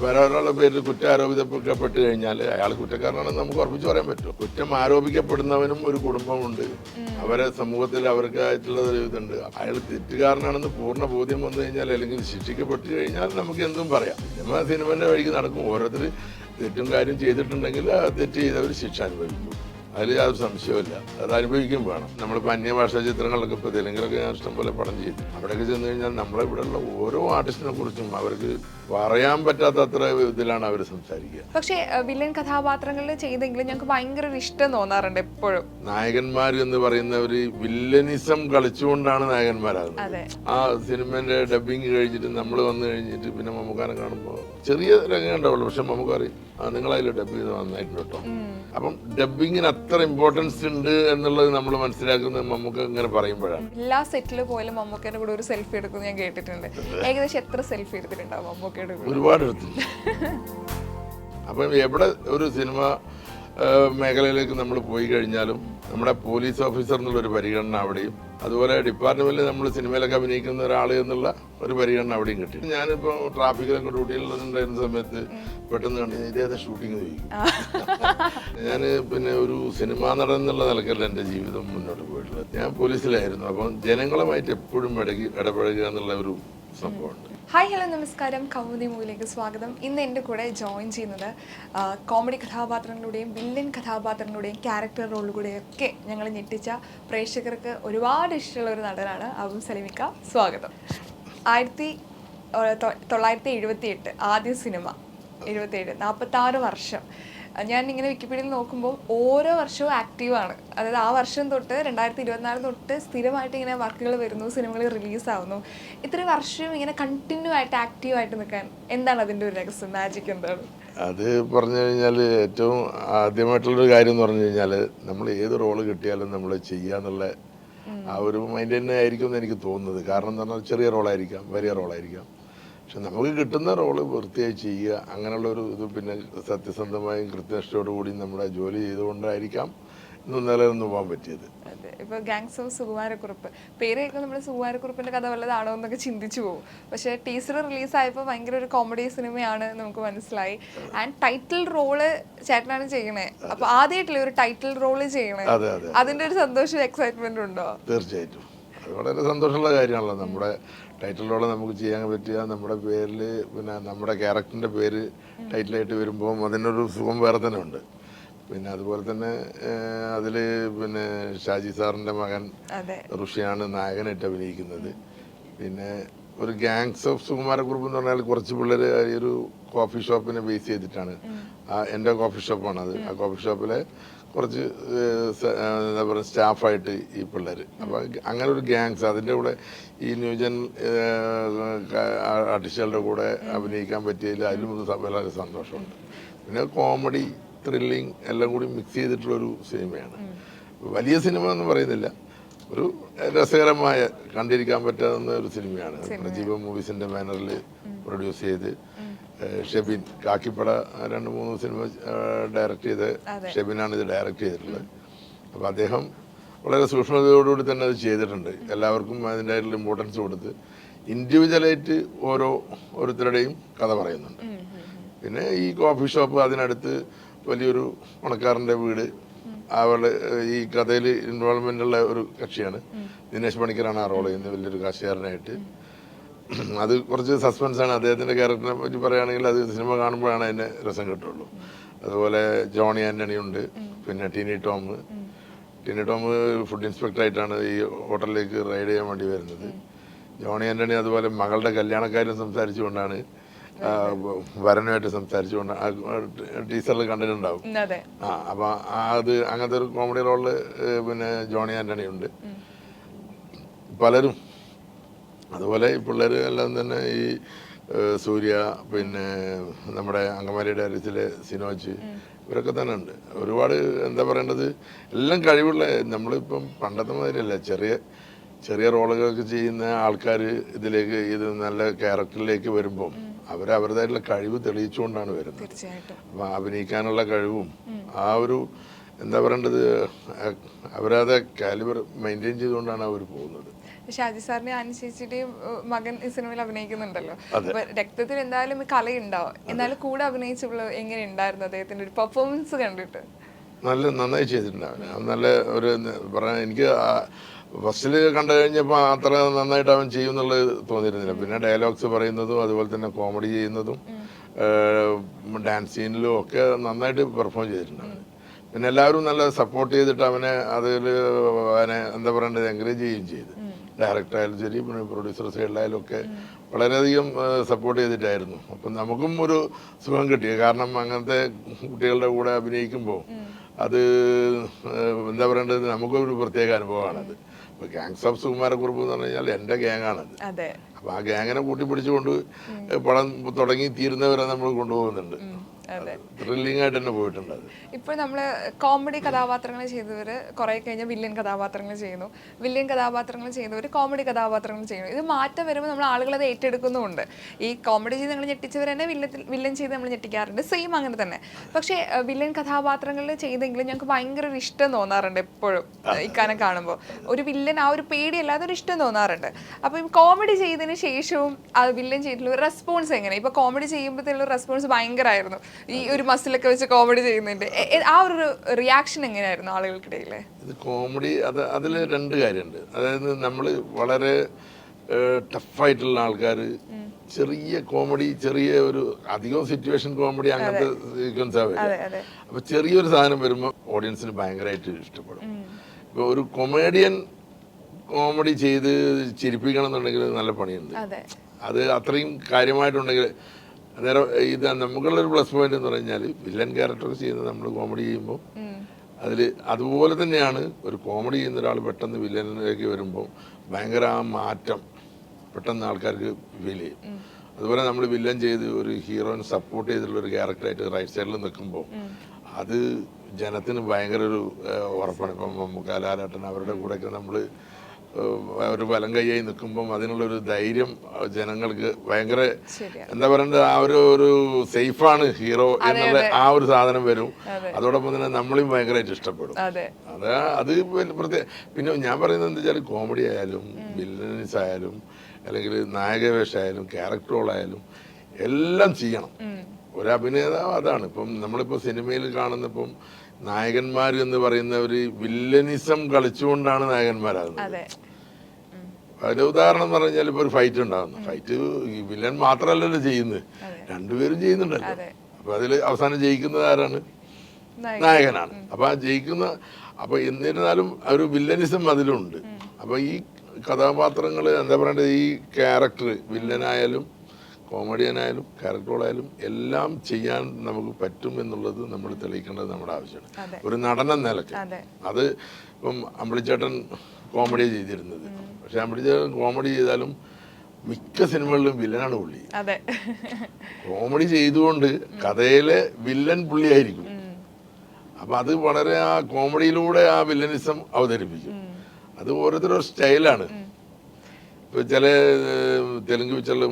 വേറെ ഒരാളുടെ പേരിൽ കുറ്റം ആരോപിക്കപ്പെട്ട് കഴിഞ്ഞാൽ അയാൾ കുറ്റക്കാരനാണെന്ന് നമുക്ക് ഉറപ്പിച്ചു പറയാൻ പറ്റും. കുറ്റം ആരോപിക്കപ്പെടുന്നവനും ഒരു കുടുംബമുണ്ട്. അവരെ സമൂഹത്തിൽ അവർക്കായിട്ടുള്ള ഒരു ഇതുണ്ട്. അയാൾ തെറ്റുകാരനാണെന്ന് പൂർണ ബോധ്യം വന്നു കഴിഞ്ഞാൽ അല്ലെങ്കിൽ ശിക്ഷിക്കപ്പെട്ട് കഴിഞ്ഞാൽ നമുക്ക് എന്തും പറയാം. സിനിമ സിനിമന്റെ വഴിക്ക് നടക്കും. ഓരോരുത്തർ തെറ്റും കാര്യം ചെയ്തിട്ടുണ്ടെങ്കിൽ ആ തെറ്റ് ചെയ്തവർ ശിക്ഷ അനുഭവിക്കും. അതിൽ യാതൊരു സംശയമില്ല അത് അനുഭവിക്കും വേണം. നമ്മളിപ്പോൾ അന്യഭാഷാ ചിത്രങ്ങളൊക്കെ ഇപ്പോൾ തെലുങ്കിലൊക്കെ ഞാൻ ഇഷ്ടംപോലെ പടം ചെയ്തു അവിടെയൊക്കെ ചെന്ന് കഴിഞ്ഞാൽ നമ്മളെ ഇവിടെയുള്ള ഓരോ ആർട്ടിസ്റ്റിനെ കുറിച്ചും അവർക്ക് പറയാൻ പറ്റാത്ത അത്ര ഇതിലാണ് അവർ സംസാരിക്കുക. പക്ഷേ വില്ലൻ കഥാപാത്രങ്ങളിൽ ചെയ്തെങ്കിലും ഞങ്ങൾക്ക് ഭയങ്കര ഇഷ്ടം തോന്നാറുണ്ട് എപ്പോഴും. നായകന്മാർ എന്ന് പറയുന്നവർ വില്ലനിസം കളിച്ചുകൊണ്ടാണ് നായകന്മാരാകുന്നത്. ആ സിനിമന്റെ ഡബിങ് കഴിഞ്ഞിട്ട് നമ്മൾ വന്നു കഴിഞ്ഞിട്ട് പിന്നെ മമ്മൂക്കാനെ കാണുമ്പോൾ ചെറിയ രംഗം ഉണ്ടാവുള്ളൂ. പക്ഷെ ആ നിങ്ങളതിൽ ഡബ് ചെയ്ത് നന്നായിട്ടുണ്ട് കേട്ടോ അപ്പം ഡബിങ്ങിന് അത്ര ഇമ്പോർട്ടൻസ് ഉണ്ട് എന്നുള്ളത് നമ്മൾ മനസ്സിലാക്കുന്നത് മമ്മൂക്ക ഇങ്ങനെ പറയുമ്പോഴാണ്. എല്ലാ സെറ്റിൽ പോയാലും മമ്മൂക്കയുടെ കൂടെ ഒരു സെൽഫി എടുക്കുന്നു ഞാൻ കേട്ടിട്ടുണ്ട്. ഏകദേശം എത്ര സെൽഫി എടുത്തിട്ടുണ്ടാവും മമ്മൂക്കയുടെ കൂടെ? ഒരുപാട് എടുത്തിട്ടുണ്ട്. അപ്പം എവിടെ ഒരു സിനിമ മേഖലയിലേക്ക് നമ്മൾ പോയി കഴിഞ്ഞാലും നമ്മുടെ പോലീസ് ഓഫീസർ എന്നുള്ളൊരു പരിഗണന അവിടെയും അതുപോലെ ഡിപ്പാർട്ട്മെന്റിൽ നമ്മൾ സിനിമയിലൊക്കെ അഭിനയിക്കുന്ന ഒരാൾ എന്നുള്ള ഒരു പരിഗണന അവിടെയും കിട്ടി. ഞാനിപ്പോൾ ട്രാഫിക്കിലൊക്കെ ഡ്യൂട്ടിയിലുണ്ടായിരുന്ന സമയത്ത് പെട്ടെന്ന് കണ്ടു ഇതേ ഷൂട്ടിംഗ് ചോദിക്കും. ഞാൻ പിന്നെ ഒരു സിനിമാ നടൻ എന്നുള്ള നിലക്കല്ല എന്റെ ജീവിതം മുന്നോട്ട് പോയിട്ടുള്ളത്. ഞാൻ പോലീസിലായിരുന്നു അപ്പം ജനങ്ങളുമായിട്ട് എപ്പോഴും ഇടകി ഇടപഴകുക എന്നുള്ള ഒരു സംഭവമുണ്ട്. ഹായ് ഹലോ നമസ്കാരം. കൗമുദി മൂവിലേക്ക് സ്വാഗതം. ഇന്ന് എന്റെ കൂടെ ജോയിൻ ചെയ്യുന്നത് കോമഡി കഥാപാത്രങ്ങളുടെയും വില്ലൻ കഥാപാത്രങ്ങളുടെയും ക്യാരക്ടർ റോളിലൂടെയും ഒക്കെ ഞങ്ങൾ ഞെട്ടിച്ച പ്രേക്ഷകർക്ക് ഒരുപാട് ഇഷ്ടമുള്ള ഒരു നടനാണ് അബു സലിമിക്ക. സ്വാഗതം. ആയിരത്തി തൊള്ളായിരത്തി എഴുപത്തി എട്ട് ആദ്യ സിനിമ എഴുപത്തേഴ് നാൽപ്പത്തി ആറ് വർഷം. ഞാൻ ഇങ്ങനെ വിക്കിപീഡിയയിൽ നോക്കുമ്പോൾ ഓരോ വർഷവും ആക്റ്റീവാണ് അതായത് ആ വർഷം തൊട്ട് രണ്ടായിരത്തി ഇരുപത്തിനാല് തൊട്ട് സ്ഥിരമായിട്ട് ഇങ്ങനെ വർക്കുകൾ വരുന്നു സിനിമകൾ റിലീസാവുന്നു ഇത്ര വർഷവും ഇങ്ങനെ കണ്ടിന്യൂ ആയിട്ട് ആക്റ്റീവായിട്ട് നിൽക്കാൻ എന്താണ് അതിന്റെ ഒരു രഹസ്യം? മാജിക് എന്താണ്? അത് പറഞ്ഞു കഴിഞ്ഞാൽ ഏറ്റവും ആദ്യമായിട്ടുള്ളൊരു കാര്യം എന്ന് പറഞ്ഞു കഴിഞ്ഞാൽ നമ്മൾ ഏത് റോൾ കിട്ടിയാലും നമ്മൾ ചെയ്യാന്നുള്ള ആ ഒരു മൈൻഡ് തന്നെ ആയിരിക്കും എന്ന് എനിക്ക് തോന്നുന്നത്. കാരണം എന്ന് പറഞ്ഞാൽ ചെറിയ റോളായിരിക്കാം വലിയ റോളായിരിക്കാം പക്ഷെ നമുക്ക് കിട്ടുന്ന റോൾ വൃത്തിയായി ചെയ്യുക അങ്ങനെയുള്ള ഒരു ഇത് പിന്നെ സത്യസന്ധമായും കൃത്യനിഷ്ഠയോടുകൂടിയും നമ്മുടെ ജോലി ചെയ്തുകൊണ്ടായിരിക്കാം ഇന്ന് നിലനിന്ന് പോകാൻ പറ്റിയത്. അതെ ഇപ്പോൾ ഗാങ്സ് ഓഫ് സുകുമാരക്കുറുപ്പ്. പേര് കേൾക്കുമ്പോൾ നമ്മൾ സുകുമാരക്കുറുപ്പിന്റെ കഥ വല്ലതാണോ എന്നൊക്കെ ചിന്തിച്ചു പോകും. പക്ഷെ ടീസർ റിലീസായപ്പോൾ ഭയങ്കര ഒരു കോമഡി സിനിമയാണ് നമുക്ക് മനസ്സിലായി. ആൻഡ് ടൈറ്റിൽ റോൾ ചേട്ടനാണ് ചെയ്യണേ. അപ്പൊ ആദ്യമായിട്ടില്ലേ ഒരു ടൈറ്റിൽ റോൾ ചെയ്യണേ? അതിന്റെ ഒരു സന്തോഷം എക്സൈറ്റ്മെന്റ് ഉണ്ടോ? തീർച്ചയായിട്ടും. അത് വളരെ സന്തോഷമുള്ള കാര്യമാണല്ലോ. നമ്മുടെ ടൈറ്റിലോടെ നമുക്ക് ചെയ്യാൻ പറ്റുക നമ്മുടെ പേരിൽ പിന്നെ നമ്മുടെ ക്യാരക്ടറിന്റെ പേര് ടൈറ്റിലായിട്ട് വരുമ്പോൾ അതിനൊരു സുഖം വേറെ തന്നെ ഉണ്ട്. പിന്നെ അതുപോലെ തന്നെ അതിൽ പിന്നെ ഷാജി സാറിന്റെ മകൻ ഋഷിയാണ് നായകനായിട്ട് അഭിനയിക്കുന്നത്. പിന്നെ ഒരു ഗാങ്സ് ഓഫ് സുകുമാരക്കുറുപ്പ് എന്ന് പറഞ്ഞാൽ കുറച്ച് പിള്ളേർ ഒരു കോഫി ഷോപ്പിനെ ബേസ് ചെയ്തിട്ടാണ്. ആ എന്റെ കോഫി ഷോപ്പാണ് അത്. ആ കോഫി ഷോപ്പിലെ കുറച്ച് എന്താ പറയുക സ്റ്റാഫായിട്ട് ഈ പിള്ളേർ അപ്പോൾ അങ്ങനെ ഒരു ഗ്യാങ്സ് അതിന്റെ കൂടെ ഈ ന്യൂജൻ ആർട്ടിസ്റ്റുകളുടെ കൂടെ അഭിനയിക്കാൻ പറ്റിയതിൽ അതിലും വളരെ സന്തോഷമുണ്ട്. പിന്നെ കോമഡി ത്രില്ലിങ് എല്ലാം കൂടി മിക്സ് ചെയ്തിട്ടുള്ളൊരു സിനിമയാണ്. വലിയ സിനിമ എന്ന് പറയുന്നില്ല. ഒരു രസകരമായ കണ്ടിരിക്കാൻ പറ്റാവുന്ന ഒരു സിനിമയാണ്. പ്രജീവ മൂവീസിന്റെ ബാനറിൽ പ്രൊഡ്യൂസ് ചെയ്ത് ഷെബിൻ കാക്കിപ്പട രണ്ട് മൂന്ന് സിനിമ ഡയറക്റ്റ് ചെയ്ത് ഷെബിനാണ് ഇത് ഡയറക്റ്റ് ചെയ്തിട്ടുള്ളത്. അപ്പോൾ അദ്ദേഹം വളരെ സൂക്ഷ്മതയോടുകൂടി തന്നെ അത് ചെയ്തിട്ടുണ്ട്. എല്ലാവർക്കും അതിന്റെതായിട്ടുള്ള ഇമ്പോർട്ടൻസ് കൊടുത്ത് ഇൻഡിവിജ്വലായിട്ട് ഓരോ ഓരോരുത്തരുടെയും കഥ പറയുന്നുണ്ട്. പിന്നെ ഈ കോഫി ഷോപ്പ് അതിനടുത്ത് വലിയൊരു പണക്കാരന്റെ വീട്. അവളെ ഈ കഥയിൽ ഇൻവോൾവ്മെന്റ് ഉള്ള ഒരു കക്ഷിയാണ്. ദിനേശ് പണിക്കരാണ് ആ റോൾ ചെയ്യുന്നത്. വലിയൊരു കാശുകാരനായിട്ട് അത് കുറച്ച് സസ്പെൻസ് ആണ്. അദ്ദേഹത്തിന്റെ ക്യാരക്ടറിനെ പറ്റി പറയുകയാണെങ്കിൽ അത് സിനിമ കാണുമ്പോഴാണ് അതിന്റെ രസം കിട്ടുള്ളൂ അതുപോലെ ജോണി ആന്റണി ഉണ്ട്. പിന്നെ ടിനി ടോം. ടിനി ടോം ഫുഡ് ഇൻസ്പെക്ടർ ആയിട്ടാണ് ഈ ഹോട്ടലിലേക്ക് റൈഡ് ചെയ്യാൻ വേണ്ടി വരുന്നത്. ജോണി ആന്റണി അതുപോലെ മകളുടെ കല്യാണക്കാര്യം സംസാരിച്ചുകൊണ്ടാണ് വരനുമായിട്ട് സംസാരിച്ചുകൊണ്ടാണ് ടീച്ചറിൽ കണ്ടിട്ടുണ്ടാവും. ആ അപ്പൊ അത് അങ്ങനത്തെ ഒരു കോമഡി റോളിൽ പിന്നെ ജോണി ആന്റണി ഉണ്ട് പലരും അതുപോലെ ഈ പിള്ളേർ എല്ലാം തന്നെ ഈ സൂര്യ പിന്നെ നമ്മുടെ അങ്കമാലി ഡയറിസിലെ സിനോജ് ഇവരൊക്കെ തന്നെ ഉണ്ട്. ഒരുപാട് എന്താ പറയേണ്ടത് എല്ലാം കഴിവുള്ള നമ്മളിപ്പം പണ്ടത്തെ മാതിരിയല്ല. ചെറിയ ചെറിയ റോളുകളൊക്കെ ചെയ്യുന്ന ആൾക്കാർ ഇതിലേക്ക് ഇത് നല്ല ക്യാരക്ടറിലേക്ക് വരുമ്പം അവർ അവരുടേതായിട്ടുള്ള കഴിവ് തെളിയിച്ചുകൊണ്ടാണ് വരുന്നത്. അപ്പൊ അഭിനയിക്കാനുള്ള കഴിവും ആ ഒരു എന്താ പറയേണ്ടത് അവരത് കാലിബർ മെയിന്റെയിൻ ചെയ്തുകൊണ്ടാണ് അവർ പോകുന്നത്. ഷാജി സാറിന്റെ ആനി ചേച്ചിയുടെയും മകൻ ഈ സിനിമയിൽ അഭിനയിക്കുന്നുണ്ടല്ലോ. അപ്പൊ രക്തത്തിൽ എന്തായാലും കല കലയുണ്ടാവും. എന്നാലും കൂടെ അഭിനയിച്ചുള്ള എങ്ങനെ ഉണ്ടായിരുന്നു അദ്ദേഹത്തിന്റെ ഒരു പെർഫോമൻസ് കണ്ടിട്ട്? നല്ല നന്നായി ചെയ്തിട്ടുണ്ടാവും നല്ല ഒരു പറയാൻ എനിക്ക് ഫസ്റ്റിൽ കണ്ടു കഴിഞ്ഞപ്പോൾ അത്ര നന്നായിട്ട് അവൻ ചെയ്യും എന്നുള്ളത് തോന്നിയിരുന്നില്ല പിന്നെ ഡയലോഗ്സ് പറയുന്നതും അതുപോലെ തന്നെ കോമഡി ചെയ്യുന്നതും ഡാൻസ് സീനിലും ഒക്കെ നന്നായിട്ട് പെർഫോം ചെയ്തിട്ടുണ്ടാവും പിന്നെ എല്ലാവരും നല്ല സപ്പോർട്ട് ചെയ്തിട്ട് അവനെ അതിൽ അവനെ എന്താ പറയേണ്ടത് എൻകറേജ് ചെയ്യുകയും ചെയ്തു. ഡയറക്ടർ ആയാലും ശരി പിന്നെ പ്രൊഡ്യൂസർ സൈഡിലായാലും ഒക്കെ വളരെയധികം സപ്പോർട്ട് ചെയ്തിട്ടായിരുന്നു. അപ്പം നമുക്കും ഒരു സുഖം കിട്ടി. കാരണം അങ്ങനത്തെ കുട്ടികളുടെ കൂടെ അഭിനയിക്കുമ്പോൾ അത് എന്താ പറയേണ്ടത്? ഒരു പ്രത്യേക അനുഭവമാണത്. ഇപ്പോൾ ഗാങ്സ് ഓഫ് സുകുമാരക്കുറിപ്പ് എന്ന് പറഞ്ഞു കഴിഞ്ഞാൽ എന്റെ ഗ്യാങ്ങാണത്. അപ്പോൾ ആ ഗ്യാങ്ങിനെ കൂട്ടിപ്പിടിച്ചുകൊണ്ട് പടം തുടങ്ങി തീരുന്നവരെ നമ്മൾ കൊണ്ടുപോകുന്നുണ്ട്. ത്രില്ലിംഗ് ആയിട്ട് തന്നെ പോയിട്ടുണ്ട് ഇപ്പോൾ നമ്മൾ കോമഡി കഥാപാത്രങ്ങൾ ചെയ്തവർ കുറെ കഴിഞ്ഞാൽ വില്യൻ കഥാപാത്രങ്ങൾ ചെയ്യുന്നു. വില്യൻ കഥാപാത്രങ്ങൾ ചെയ്യുന്നവർ കോമഡി കഥാപാത്രങ്ങൾ ചെയ്യുന്നു. ഇത് മാറ്റം വരുമ്പോൾ നമ്മൾ ആളുകൾ അത് ഏറ്റെടുക്കുന്നുമുണ്ട്. ഈ കോമഡി ചെയ്ത് നമ്മൾ ഞെട്ടിച്ചവർ തന്നെ വില്ലത്തിൽ വില്ലൻ ചെയ്ത് നമ്മൾ ഞെട്ടിക്കാറുണ്ട്. സെയിം അങ്ങനെ തന്നെ. പക്ഷേ വില്ലൻ കഥാപാത്രങ്ങളിൽ ചെയ്തെങ്കിലും ഞങ്ങൾക്ക് ഭയങ്കര ഒരു ഇഷ്ടം തോന്നാറുണ്ട് എപ്പോഴും ഇക്കാനെ കാണുമ്പോൾ ഒരു വില്ലൻ ആ ഒരു പേടിയല്ലാതെ ഒരു ഇഷ്ടം തോന്നാറുണ്ട്. അപ്പം കോമഡി ചെയ്തതിന് ശേഷവും ആ വില്ലൻ ചെയ്തിട്ടുള്ള റെസ്പോൺസ് എങ്ങനെ? ഇപ്പോൾ കോമഡി ചെയ്യുമ്പോഴത്തേക്കുള്ള റെസ്പോൺസ് ഭയങ്കരമായിരുന്നു ഈ ഒരു മസിലൊക്കെ വെച്ച് കോമഡി എ- ആ ഒരു റിയാക്ഷൻ എങ്ങനെയായിരുന്നു ആളുകൾക്കിടയിൽ ഇത് കോമഡി അത് അതിൽ രണ്ട് കാര്യമുണ്ട്. അതായത് നമ്മൾ വളരെ ടഫായിട്ടുള്ള ആൾക്കാർ ചെറിയ കോമഡി ചെറിയ ഒരു അധികം സിറ്റുവേഷൻ കോമഡി അങ്ങനത്തെ സീക്വൻസാ അതെ അപ്പൊ ചെറിയൊരു സാധനം വരുമ്പോൾ ഓഡിയൻസിന് ഭയങ്കരമായിട്ട് ഇഷ്ടപ്പെടും. ഇപ്പൊ ഒരു കൊമേഡിയൻ കോമഡി ചെയ്ത് ചിരിപ്പിക്കണം എന്നുണ്ടെങ്കിൽ നല്ല പണിയുണ്ട്. അത് അത്രയും കാര്യമായിട്ടുണ്ടെങ്കിൽ അന്നേരം ഇത് നമുക്കുള്ളൊരു പ്ലസ് പോയിന്റ് എന്ന് പറഞ്ഞാൽ വില്ലൻ ക്യാരക്ടർ ചെയ്യുന്നത് നമ്മൾ കോമഡി ചെയ്യുമ്പോൾ. അതിൽ അതുപോലെ തന്നെയാണ് ഒരു കോമഡി ചെയ്യുന്ന ഒരാൾ പെട്ടെന്ന് വില്ലനിലേക്ക് വരുമ്പോൾ ഭയങ്കര ആ മാറ്റം പെട്ടെന്ന് ആൾക്കാർക്ക് ഫീൽ ചെയ്യും. അതുപോലെ നമ്മൾ വില്ലൻ ചെയ്ത് ഒരു ഹീറോയിൻ സപ്പോർട്ട് ചെയ്തിട്ടുള്ള ഒരു ക്യാരക്ടറായിട്ട് റൈറ്റ് സൈഡിൽ നിൽക്കുമ്പോൾ അത് ജനത്തിന് ഭയങ്കര ഒരു ഉറപ്പാണ്. ഇപ്പം നമുക്ക് അവരുടെ കൂടെയൊക്കെ നമ്മൾ ഒരു വലം കൈയായി നിൽക്കുമ്പം അതിനുള്ളൊരു ധൈര്യം ജനങ്ങൾക്ക് ഭയങ്കര എന്താ പറയണ്ടത് ആ ഒരു ഒരു സേഫാണ് ഹീറോ എന്നുള്ള ആ ഒരു സാധനം വരും. അതെ. അതോടൊപ്പം തന്നെ നമ്മളെയും ഭയങ്കരമായിട്ട് ഇഷ്ടപ്പെടും. അതെ. അത് പ്രത്യേക പിന്നെ ഞാൻ പറയുന്നത് എന്താ വെച്ചാൽ കോമഡി ആയാലും വില്ലൻസ് ആയാലും അല്ലെങ്കിൽ നായകവേഷമായാലും ക്യാരക്ടർ റോളായാലും എല്ലാം ചെയ്യണം. ഒരു അഭിനേതാവ് അതാണ്. ഇപ്പം നമ്മളിപ്പോൾ സിനിമയിൽ കാണുന്ന ഇപ്പം നായകന്മാർ എന്ന് പറയുന്നവർ വില്ലനിസം കളിച്ചുകൊണ്ടാണ് നായകന്മാരാകുന്നത്. അതെ അതിന്റെ ഉദാഹരണം എന്ന് പറഞ്ഞാൽ ഇപ്പൊ ഒരു ഫൈറ്റ് ഉണ്ടാകുന്നു ഫൈറ്റ് ഈ വില്ലൻ മാത്രമല്ലല്ലോ ചെയ്യുന്നത്. രണ്ടുപേരും ചെയ്യുന്നുണ്ടല്ലോ. അപ്പോൾ അപ്പൊ അതിൽ അവസാനം ജയിക്കുന്നത് ആരാണ്? നായകനാണ്. അപ്പൊ ആ ജയിക്കുന്ന അപ്പൊ എന്നിരുന്നാലും ഒരു വില്ലനിസം അതിലുണ്ട്. അപ്പൊ ഈ കഥാപാത്രങ്ങൾ എന്താ പറയണ്ടത് ഈ ക്യാരക്ടർ വില്ലനായാലും കോമഡിയനായാലും ക്യാരക്ടറുകളായാലും എല്ലാം ചെയ്യാൻ നമുക്ക് പറ്റും എന്നുള്ളത് നമ്മൾ തെളിയിക്കേണ്ടത് നമ്മുടെ. ആവശ്യമാണ്. ഒരു നടന നിലയ്ക്ക്. അതെ. അത് ഇപ്പം അമ്പിളിച്ചേട്ടൻ കോമഡി ചെയ്തിരുന്നത്. പക്ഷെ അമ്പിളിച്ചേട്ടൻ കോമഡി ചെയ്താലും മിക്ക സിനിമകളിലും വില്ലനാണ് പുള്ളി. കോമഡി ചെയ്തുകൊണ്ട് കഥയിലെ വില്ലൻ പുള്ളിയായിരിക്കും. അപ്പൊ അത് വളരെ ആ കോമഡിയിലൂടെ ആ വില്ലനിസം അവതരിപ്പിക്കും. അത് ഓരോരുത്തരുടെ സ്റ്റൈലാണ്. ഇപ്പൊ ചില തെലുങ്ക് പിക്ചറിൽ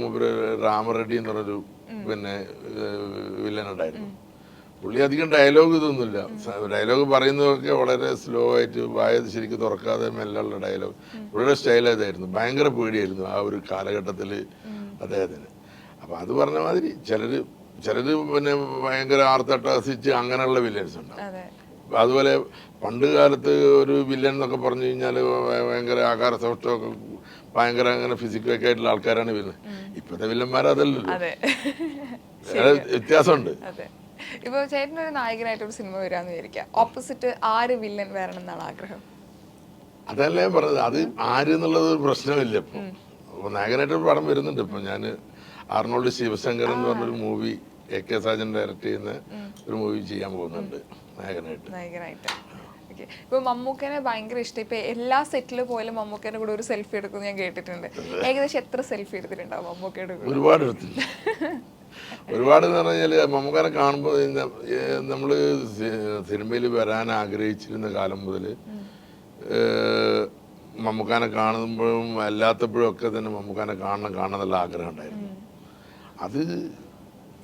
രാമറെഡ്ഡി എന്ന് പറഞ്ഞൊരു പിന്നെ വില്ലൻ ഉണ്ടായിരുന്നു. പുള്ളി അധികം ഡയലോഗ് ഇതൊന്നുമില്ല. ഡയലോഗ് പറയുന്നതൊക്കെ വളരെ സ്ലോ ആയിട്ട് വായ ശരിക്കും തുറക്കാതെ മെല്ലുള്ള ഡയലോഗ് പുള്ളിയുടെ സ്റ്റൈൽ അതായിരുന്നു. ഭയങ്കര പേടിയായിരുന്നു ആ ഒരു കാലഘട്ടത്തിൽ അദ്ദേഹത്തിന്. അപ്പം അത് പറഞ്ഞ മാതിരി ചിലര് ചിലര് പിന്നെ ഭയങ്കര ആർത്തട്ടസിച്ച് അങ്ങനെയുള്ള വില്ലൻസ് ഉണ്ടാവും. അതെ. അതുപോലെ പണ്ട് കാലത്ത് ഒരു വില്ലൻ എന്നൊക്കെ പറഞ്ഞു കഴിഞ്ഞാൽ ഭയങ്കര ആകാര സൗഷ്ടമൊക്കെ ഭയങ്കര അങ്ങനെ ഫിസിക്കലൊക്കെ ആയിട്ടുള്ള ആൾക്കാരാണ് വില്ലൻ ഇപ്പോഴത്തെ വേറെ വ്യത്യാസമുണ്ട്. അതെ ഇപ്പൊ ചേട്ടൻ ഒരു നായകനായിട്ട് ഒരു സിനിമ വരാന്ന് വിചാരിക്കാം. ഓപ്പോസിറ്റ് ആര് വില്ലൻ വരണം എന്നാണ് ആഗ്രഹം? അതല്ലേ പറഞ്ഞത്. അത് ആര് എന്നുള്ളത് ഒരു പ്രശ്നമില്ല ഇപ്പൊ. അപ്പൊ നായകനായിട്ട് ഒരു പടം വരുന്നുണ്ട് ഇപ്പൊ. ഞാൻ ആർണോൾഡ് ശിവശങ്കർ എന്ന് പറഞ്ഞൊരു movie A K Sajan direct ചെയ്യുന്ന ഒരു മൂവി ചെയ്യാൻ പോകുന്നുണ്ട് നായകനായിട്ട്. നായകനായിട്ട്. ഇപ്പൊ മമ്മൂക്കനെ ഭയങ്കര ഇഷ്ടം. ഇപ്പൊ എല്ലാ സെറ്റിൽ പോയാലും മമ്മൂക്കന്റെ കൂടെ ഒരു സെൽഫി എടുക്കുന്നു ഞാൻ കേട്ടിട്ടുണ്ട്. ഏകദേശം എത്ര സെൽഫി എടുത്തിട്ടുണ്ടാവും മമ്മൂക്കയുടെ കൂടെ? ഒരുപാട് എടുത്തിട്ടുണ്ട്. ഒരുപാട് എന്ന് പറഞ്ഞാൽ മമ്മക്കാരെ കാണുമ്പോൾ നമ്മൾ സിനിമയിൽ വരാൻ ആഗ്രഹിച്ചിരുന്ന കാലം മുതൽ മമ്മൂക്കാനെ കാണുമ്പോഴും അല്ലാത്തപ്പോഴും ഒക്കെ തന്നെ മമ്മൂക്കാനെ കാണണം കാണണം എന്നുള്ള ആഗ്രഹം ഉണ്ടായിരുന്നു. അത്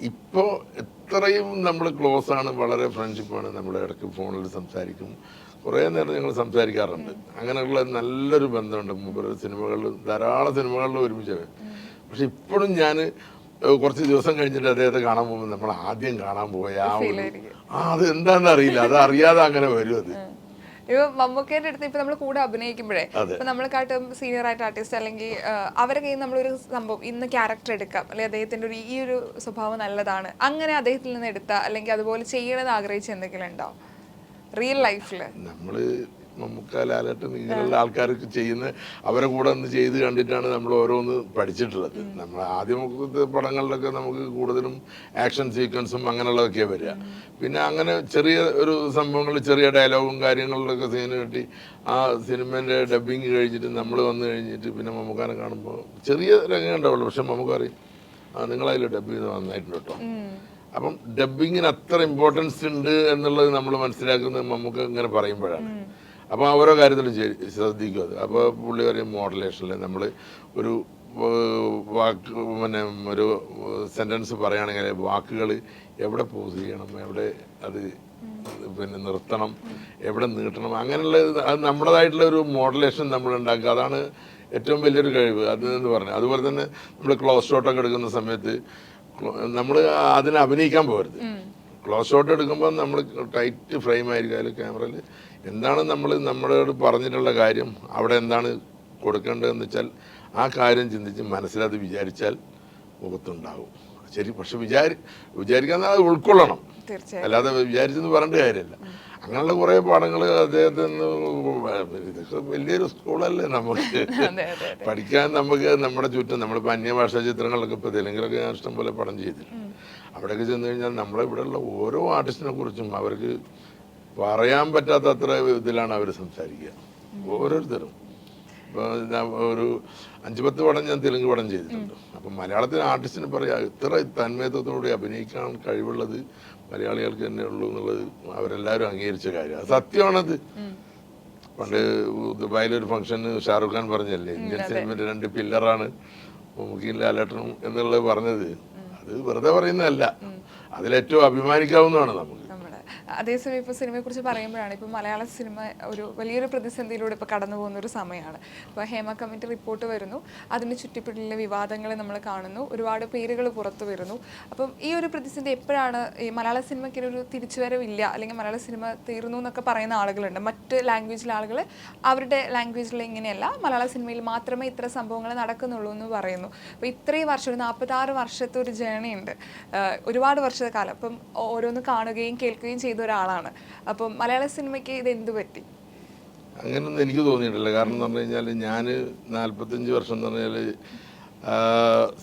ഇപ്പോൾ എത്രയും നമ്മൾ ക്ലോസ് ആണ് വളരെ ഫ്രണ്ട്ഷിപ്പാണ് നമ്മൾ ഇടയ്ക്ക് ഫോണിൽ സംസാരിക്കും. കുറേ നേരം ഞങ്ങൾ സംസാരിക്കാറുണ്ട്. അങ്ങനെയുള്ള നല്ലൊരു ബന്ധമുണ്ട്. സിനിമകളിൽ ധാരാളം സിനിമകളിൽ ഒരുമിച്ച്. പക്ഷെ ഇപ്പോഴും ഞാൻ കുറച്ച് ദിവസം കഴിഞ്ഞിട്ട് അദ്ദേഹത്തെ കാണാൻ പോകുമ്പോൾ നമ്മൾ ആദ്യം കാണാൻ പോയ ആ ഒരു ആ അത് എന്താണെന്ന് അറിയില്ല. അത് അറിയാതെ അങ്ങനെ വരും അത്. ഇപ്പൊ മമ്മൂക്കേന്റെ അടുത്ത് ഇപ്പൊ നമ്മൾ കൂടെ അഭിനയിക്കുമ്പോഴേ. ഇപ്പൊ നമ്മളെക്കാട്ടും സീനിയർ ആയിട്ട് ആർട്ടിസ്റ്റ് അല്ലെങ്കിൽ അവരെ കയ്യിൽ നമ്മളൊരു സംഭവം ഇന്ന് ക്യാരക്ടർ എടുക്കാം. അല്ലെങ്കിൽ അദ്ദേഹത്തിന്റെ ഒരു ഈ ഒരു സ്വഭാവം നല്ലതാണ്. അങ്ങനെ അദ്ദേഹത്തിൽ നിന്ന് എടുത്ത അല്ലെങ്കിൽ അതുപോലെ ചെയ്യണമെന്ന് ആഗ്രഹിച്ച എന്തെങ്കിലും ഉണ്ടോ? റിയൽ ലൈഫിൽ നമ്മൾ മമ്മൂക്ക ലാലേട്ടൻ ഇങ്ങനെയുള്ള ആൾക്കാർക്ക് ചെയ്യുന്ന അവരെ കൂടെ ഒന്ന് ചെയ്ത് കണ്ടിട്ടാണ് നമ്മൾ ഓരോന്ന് പഠിച്ചിട്ടുള്ളത്. നമ്മൾ ആദ്യമൊക്കെ പടങ്ങളിലൊക്കെ നമുക്ക് കൂടുതലും ആക്ഷൻ സീക്വൻസും അങ്ങനെയുള്ളതൊക്കെ വരിക. പിന്നെ അങ്ങനെ ചെറിയ ഒരു സംഭവങ്ങൾ ചെറിയ ഡയലോഗും കാര്യങ്ങളിലൊക്കെ സീന് കിട്ടി ആ സിനിമേന്റെ ഡബിങ് കഴിഞ്ഞിട്ട് നമ്മൾ വന്നു കഴിഞ്ഞിട്ട് പിന്നെ മമ്മൂക്കാനെ കാണുമ്പോൾ ചെറിയ രംഗം ഉണ്ടാവുള്ളൂ. പക്ഷെ നമുക്ക് അറിയാം ആ നിങ്ങളതിൽ ഡബ് ചെയ്ത് നന്നായിട്ടുണ്ട് കേട്ടോ. അപ്പം ഡബ്ബിങ്ങിന് അത്ര ഇമ്പോർട്ടൻസ് ഉണ്ട് എന്നുള്ളത് നമ്മൾ മനസ്സിലാക്കുന്നത് നമുക്ക് ഇങ്ങനെ പറയുമ്പോഴാണ്. അപ്പോൾ ഓരോ കാര്യത്തിലും ശരി- ശ്രദ്ധിക്കും അത്. അപ്പോൾ പുള്ളി പറയും മോഡലേഷനിൽ നമ്മൾ ഒരു വാക്ക് പിന്നെ ഒരു സെന്റൻസ് പറയുകയാണെങ്കിൽ വാക്കുകൾ എവിടെ പോസ് ചെയ്യണം എവിടെ അത് പിന്നെ നിർത്തണം എവിടെ നീട്ടണം അങ്ങനെയുള്ള അത് നമ്മുടേതായിട്ടുള്ള ഒരു മോഡലേഷൻ നമ്മൾ ഉണ്ടാക്കുക. അതാണ് ഏറ്റവും വലിയൊരു കഴിവ്. അത് എന്ന് പറഞ്ഞു അതുപോലെ തന്നെ നമ്മൾ ക്ലോസ് ഷോട്ടൊക്കെ എടുക്കുന്ന സമയത്ത് നമ്മൾ അതിനെ അഭിനയിക്കാൻ പോകരുത്. ക്ലോസ് ഷോട്ട് എടുക്കുമ്പോൾ നമ്മൾ ടൈറ്റ് ഫ്രെയിം ആയിരിക്കും അതിൽ ക്യാമറയിൽ എന്താണ് നമ്മൾ നമ്മളോട് പറഞ്ഞിട്ടുള്ള കാര്യം? അവിടെ എന്താണ് കൊടുക്കേണ്ടതെന്ന് വെച്ചാൽ ആ കാര്യം ചിന്തിച്ച് മനസ്സിലത് വിചാരിച്ചാൽ മുഖത്തുണ്ടാകും ശരി പക്ഷെ വിചാരി വിചാരിക്കാൻ അത് ഉൾക്കൊള്ളണം. അല്ലാതെ വിചാരിച്ചെന്ന് പറഞ്ഞിട്ട് കാര്യമല്ല. അങ്ങനെയുള്ള കുറേ പാഠങ്ങൾ അദ്ദേഹത്തിന് ഇതൊക്കെ വലിയൊരു സ്കൂളല്ലേ നമുക്ക്? പഠിക്കാൻ നമുക്ക് നമ്മുടെ ചുറ്റും നമ്മളിപ്പോൾ അന്യഭാഷാ ചിത്രങ്ങളിലൊക്കെ ഇപ്പോൾ തെലുങ്കിലൊക്കെ ഞാൻ ഇഷ്ടംപോലെ പഠനം ചെയ്തിട്ടുണ്ട്. അവിടെയൊക്കെ ചെന്ന് കഴിഞ്ഞാൽ നമ്മളെ ഇവിടെയുള്ള ഓരോ ആർട്ടിസ്റ്റിനെ കുറിച്ചും അവർക്ക് പറയാൻ പറ്റാത്ത അത്ര ഇതിലാണ് അവർ സംസാരിക്കുക. ഓരോരുത്തരും. ഇപ്പോൾ ഞാൻ ഒരു അഞ്ച് പത്ത് പടം ഞാൻ തെലുങ്ക് പടം ചെയ്തിട്ടുണ്ട്. അപ്പം മലയാളത്തിലെ ആർട്ടിസ്റ്റിന് പറയാം ഇത്ര തന്മയത്വത്തോടെ അഭിനയിക്കാൻ കഴിവുള്ളത് മലയാളികൾക്ക് തന്നെ ഉള്ളൂ എന്നുള്ളത് അവരെല്ലാവരും അംഗീകരിച്ച കാര്യമാണ് സത്യമാണത്. പണ്ട് ദുബായിലൊരു ഫംഗ്ഷന് ഷാറുഖ് ഖാൻ പറഞ്ഞല്ലേ ഇന്ത്യൻ സിനിമയുടെ രണ്ട് പില്ലറാണ് മുഖീൻ ലാലേട്ടനും എന്നുള്ളത് പറഞ്ഞത്. അത് വെറുതെ പറയുന്നതല്ല. അതിലേറ്റവും അഭിമാനിക്കാവുന്നതാണ് നമുക്ക്. അതേസമയം ഇപ്പോൾ സിനിമയെക്കുറിച്ച് പറയുമ്പോഴാണ് ഇപ്പോൾ മലയാള സിനിമ ഒരു വലിയൊരു പ്രതിസന്ധിയിലൂടെ ഇപ്പോൾ കടന്നു പോകുന്ന ഒരു സമയമാണ്. ഇപ്പോൾ ഹേമ കമ്മിറ്റി റിപ്പോർട്ട് വരുന്നു. അതിന് ചുറ്റിപ്പറ്റിയുള്ള വിവാദങ്ങൾ നമ്മൾ കാണുന്നു. ഒരുപാട് പേരുകൾ പുറത്തു വരുന്നു. അപ്പം ഈ ഒരു പ്രതിസന്ധി എപ്പോഴാണ് ഈ മലയാള സിനിമയ്ക്ക് ഒരു തിരിച്ചുവരവില്ല അല്ലെങ്കിൽ മലയാള സിനിമ തീർന്നു എന്നൊക്കെ പറയുന്ന ആളുകളുണ്ട്. മറ്റ് ലാംഗ്വേജിലെ ആളുകൾ അവരുടെ ലാംഗ്വേജിൽ ഇങ്ങനെയല്ല മലയാള സിനിമയിൽ മാത്രമേ ഇത്ര സംഭവങ്ങൾ നടക്കുന്നുള്ളൂ എന്ന് പറയുന്നു. അപ്പോൾ ഇത്രയും വർഷം ഒരു നാൽപ്പത്താറ് വർഷത്തെ ഒരു ജേണി ഉണ്ട്. ഒരുപാട് വർഷത്തെ കാലം. അപ്പം ഓരോന്ന് കാണുകയും കേൾക്കുകയും ചെയ്ത ഒരാളാണ്. അപ്പം മലയാള സിനിമയ്ക്ക് ഇത് എന്ത് പറ്റി? അങ്ങനെയൊന്നും എനിക്ക് തോന്നിയിട്ടില്ല. കാരണം എന്ന് പറഞ്ഞു കഴിഞ്ഞാൽ ഞാൻ നാൽപ്പത്തഞ്ച് വർഷം എന്ന് പറഞ്ഞാൽ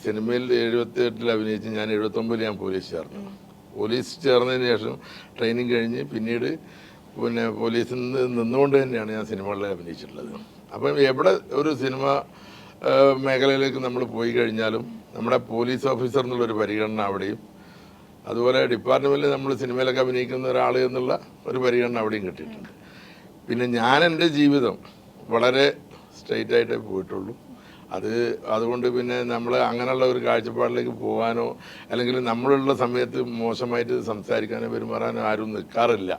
സിനിമയിൽ എഴുപത്തി എട്ടിൽ അഭിനയിച്ച് ഞാൻ എഴുപത്തൊമ്പതിൽ ഞാൻ പോലീസ് ചേർന്നു. പോലീസ് ചേർന്നതിന് ശേഷം ട്രെയിനിങ് കഴിഞ്ഞ് പിന്നീട് പിന്നെ പോലീസിൽ നിന്ന് നിന്നുകൊണ്ട് തന്നെയാണ് ഞാൻ സിനിമകളിൽ അഭിനയിച്ചിട്ടുള്ളത്. അപ്പം എവിടെ ഒരു സിനിമ മേഖലയിലേക്ക് നമ്മൾ പോയി കഴിഞ്ഞാലും നമ്മുടെ പോലീസ് ഓഫീസർ എന്നുള്ളൊരു പരിഗണന അവിടെയും അതുപോലെ ഡിപ്പാർട്ട്മെന്റിൽ നമ്മൾ സിനിമയിലൊക്കെ അഭിനയിക്കുന്ന ഒരാൾ എന്നുള്ള ഒരു പരിഗണന അവിടെയും കിട്ടിയിട്ടുണ്ട്. പിന്നെ ഞാൻ എന്റെ ജീവിതം വളരെ സ്ട്രെയിറ്റ് ആയിട്ടേ പോയിട്ടുള്ളൂ. അത് അതുകൊണ്ട് പിന്നെ നമ്മൾ അങ്ങനെയുള്ള ഒരു കാഴ്ചപ്പാടിലേക്ക് പോകാനോ അല്ലെങ്കിൽ നമ്മളുള്ള സമയത്ത് മോശമായിട്ട് സംസാരിക്കാനോ പെരുമാറാനോ ആരും നിൽക്കാറില്ല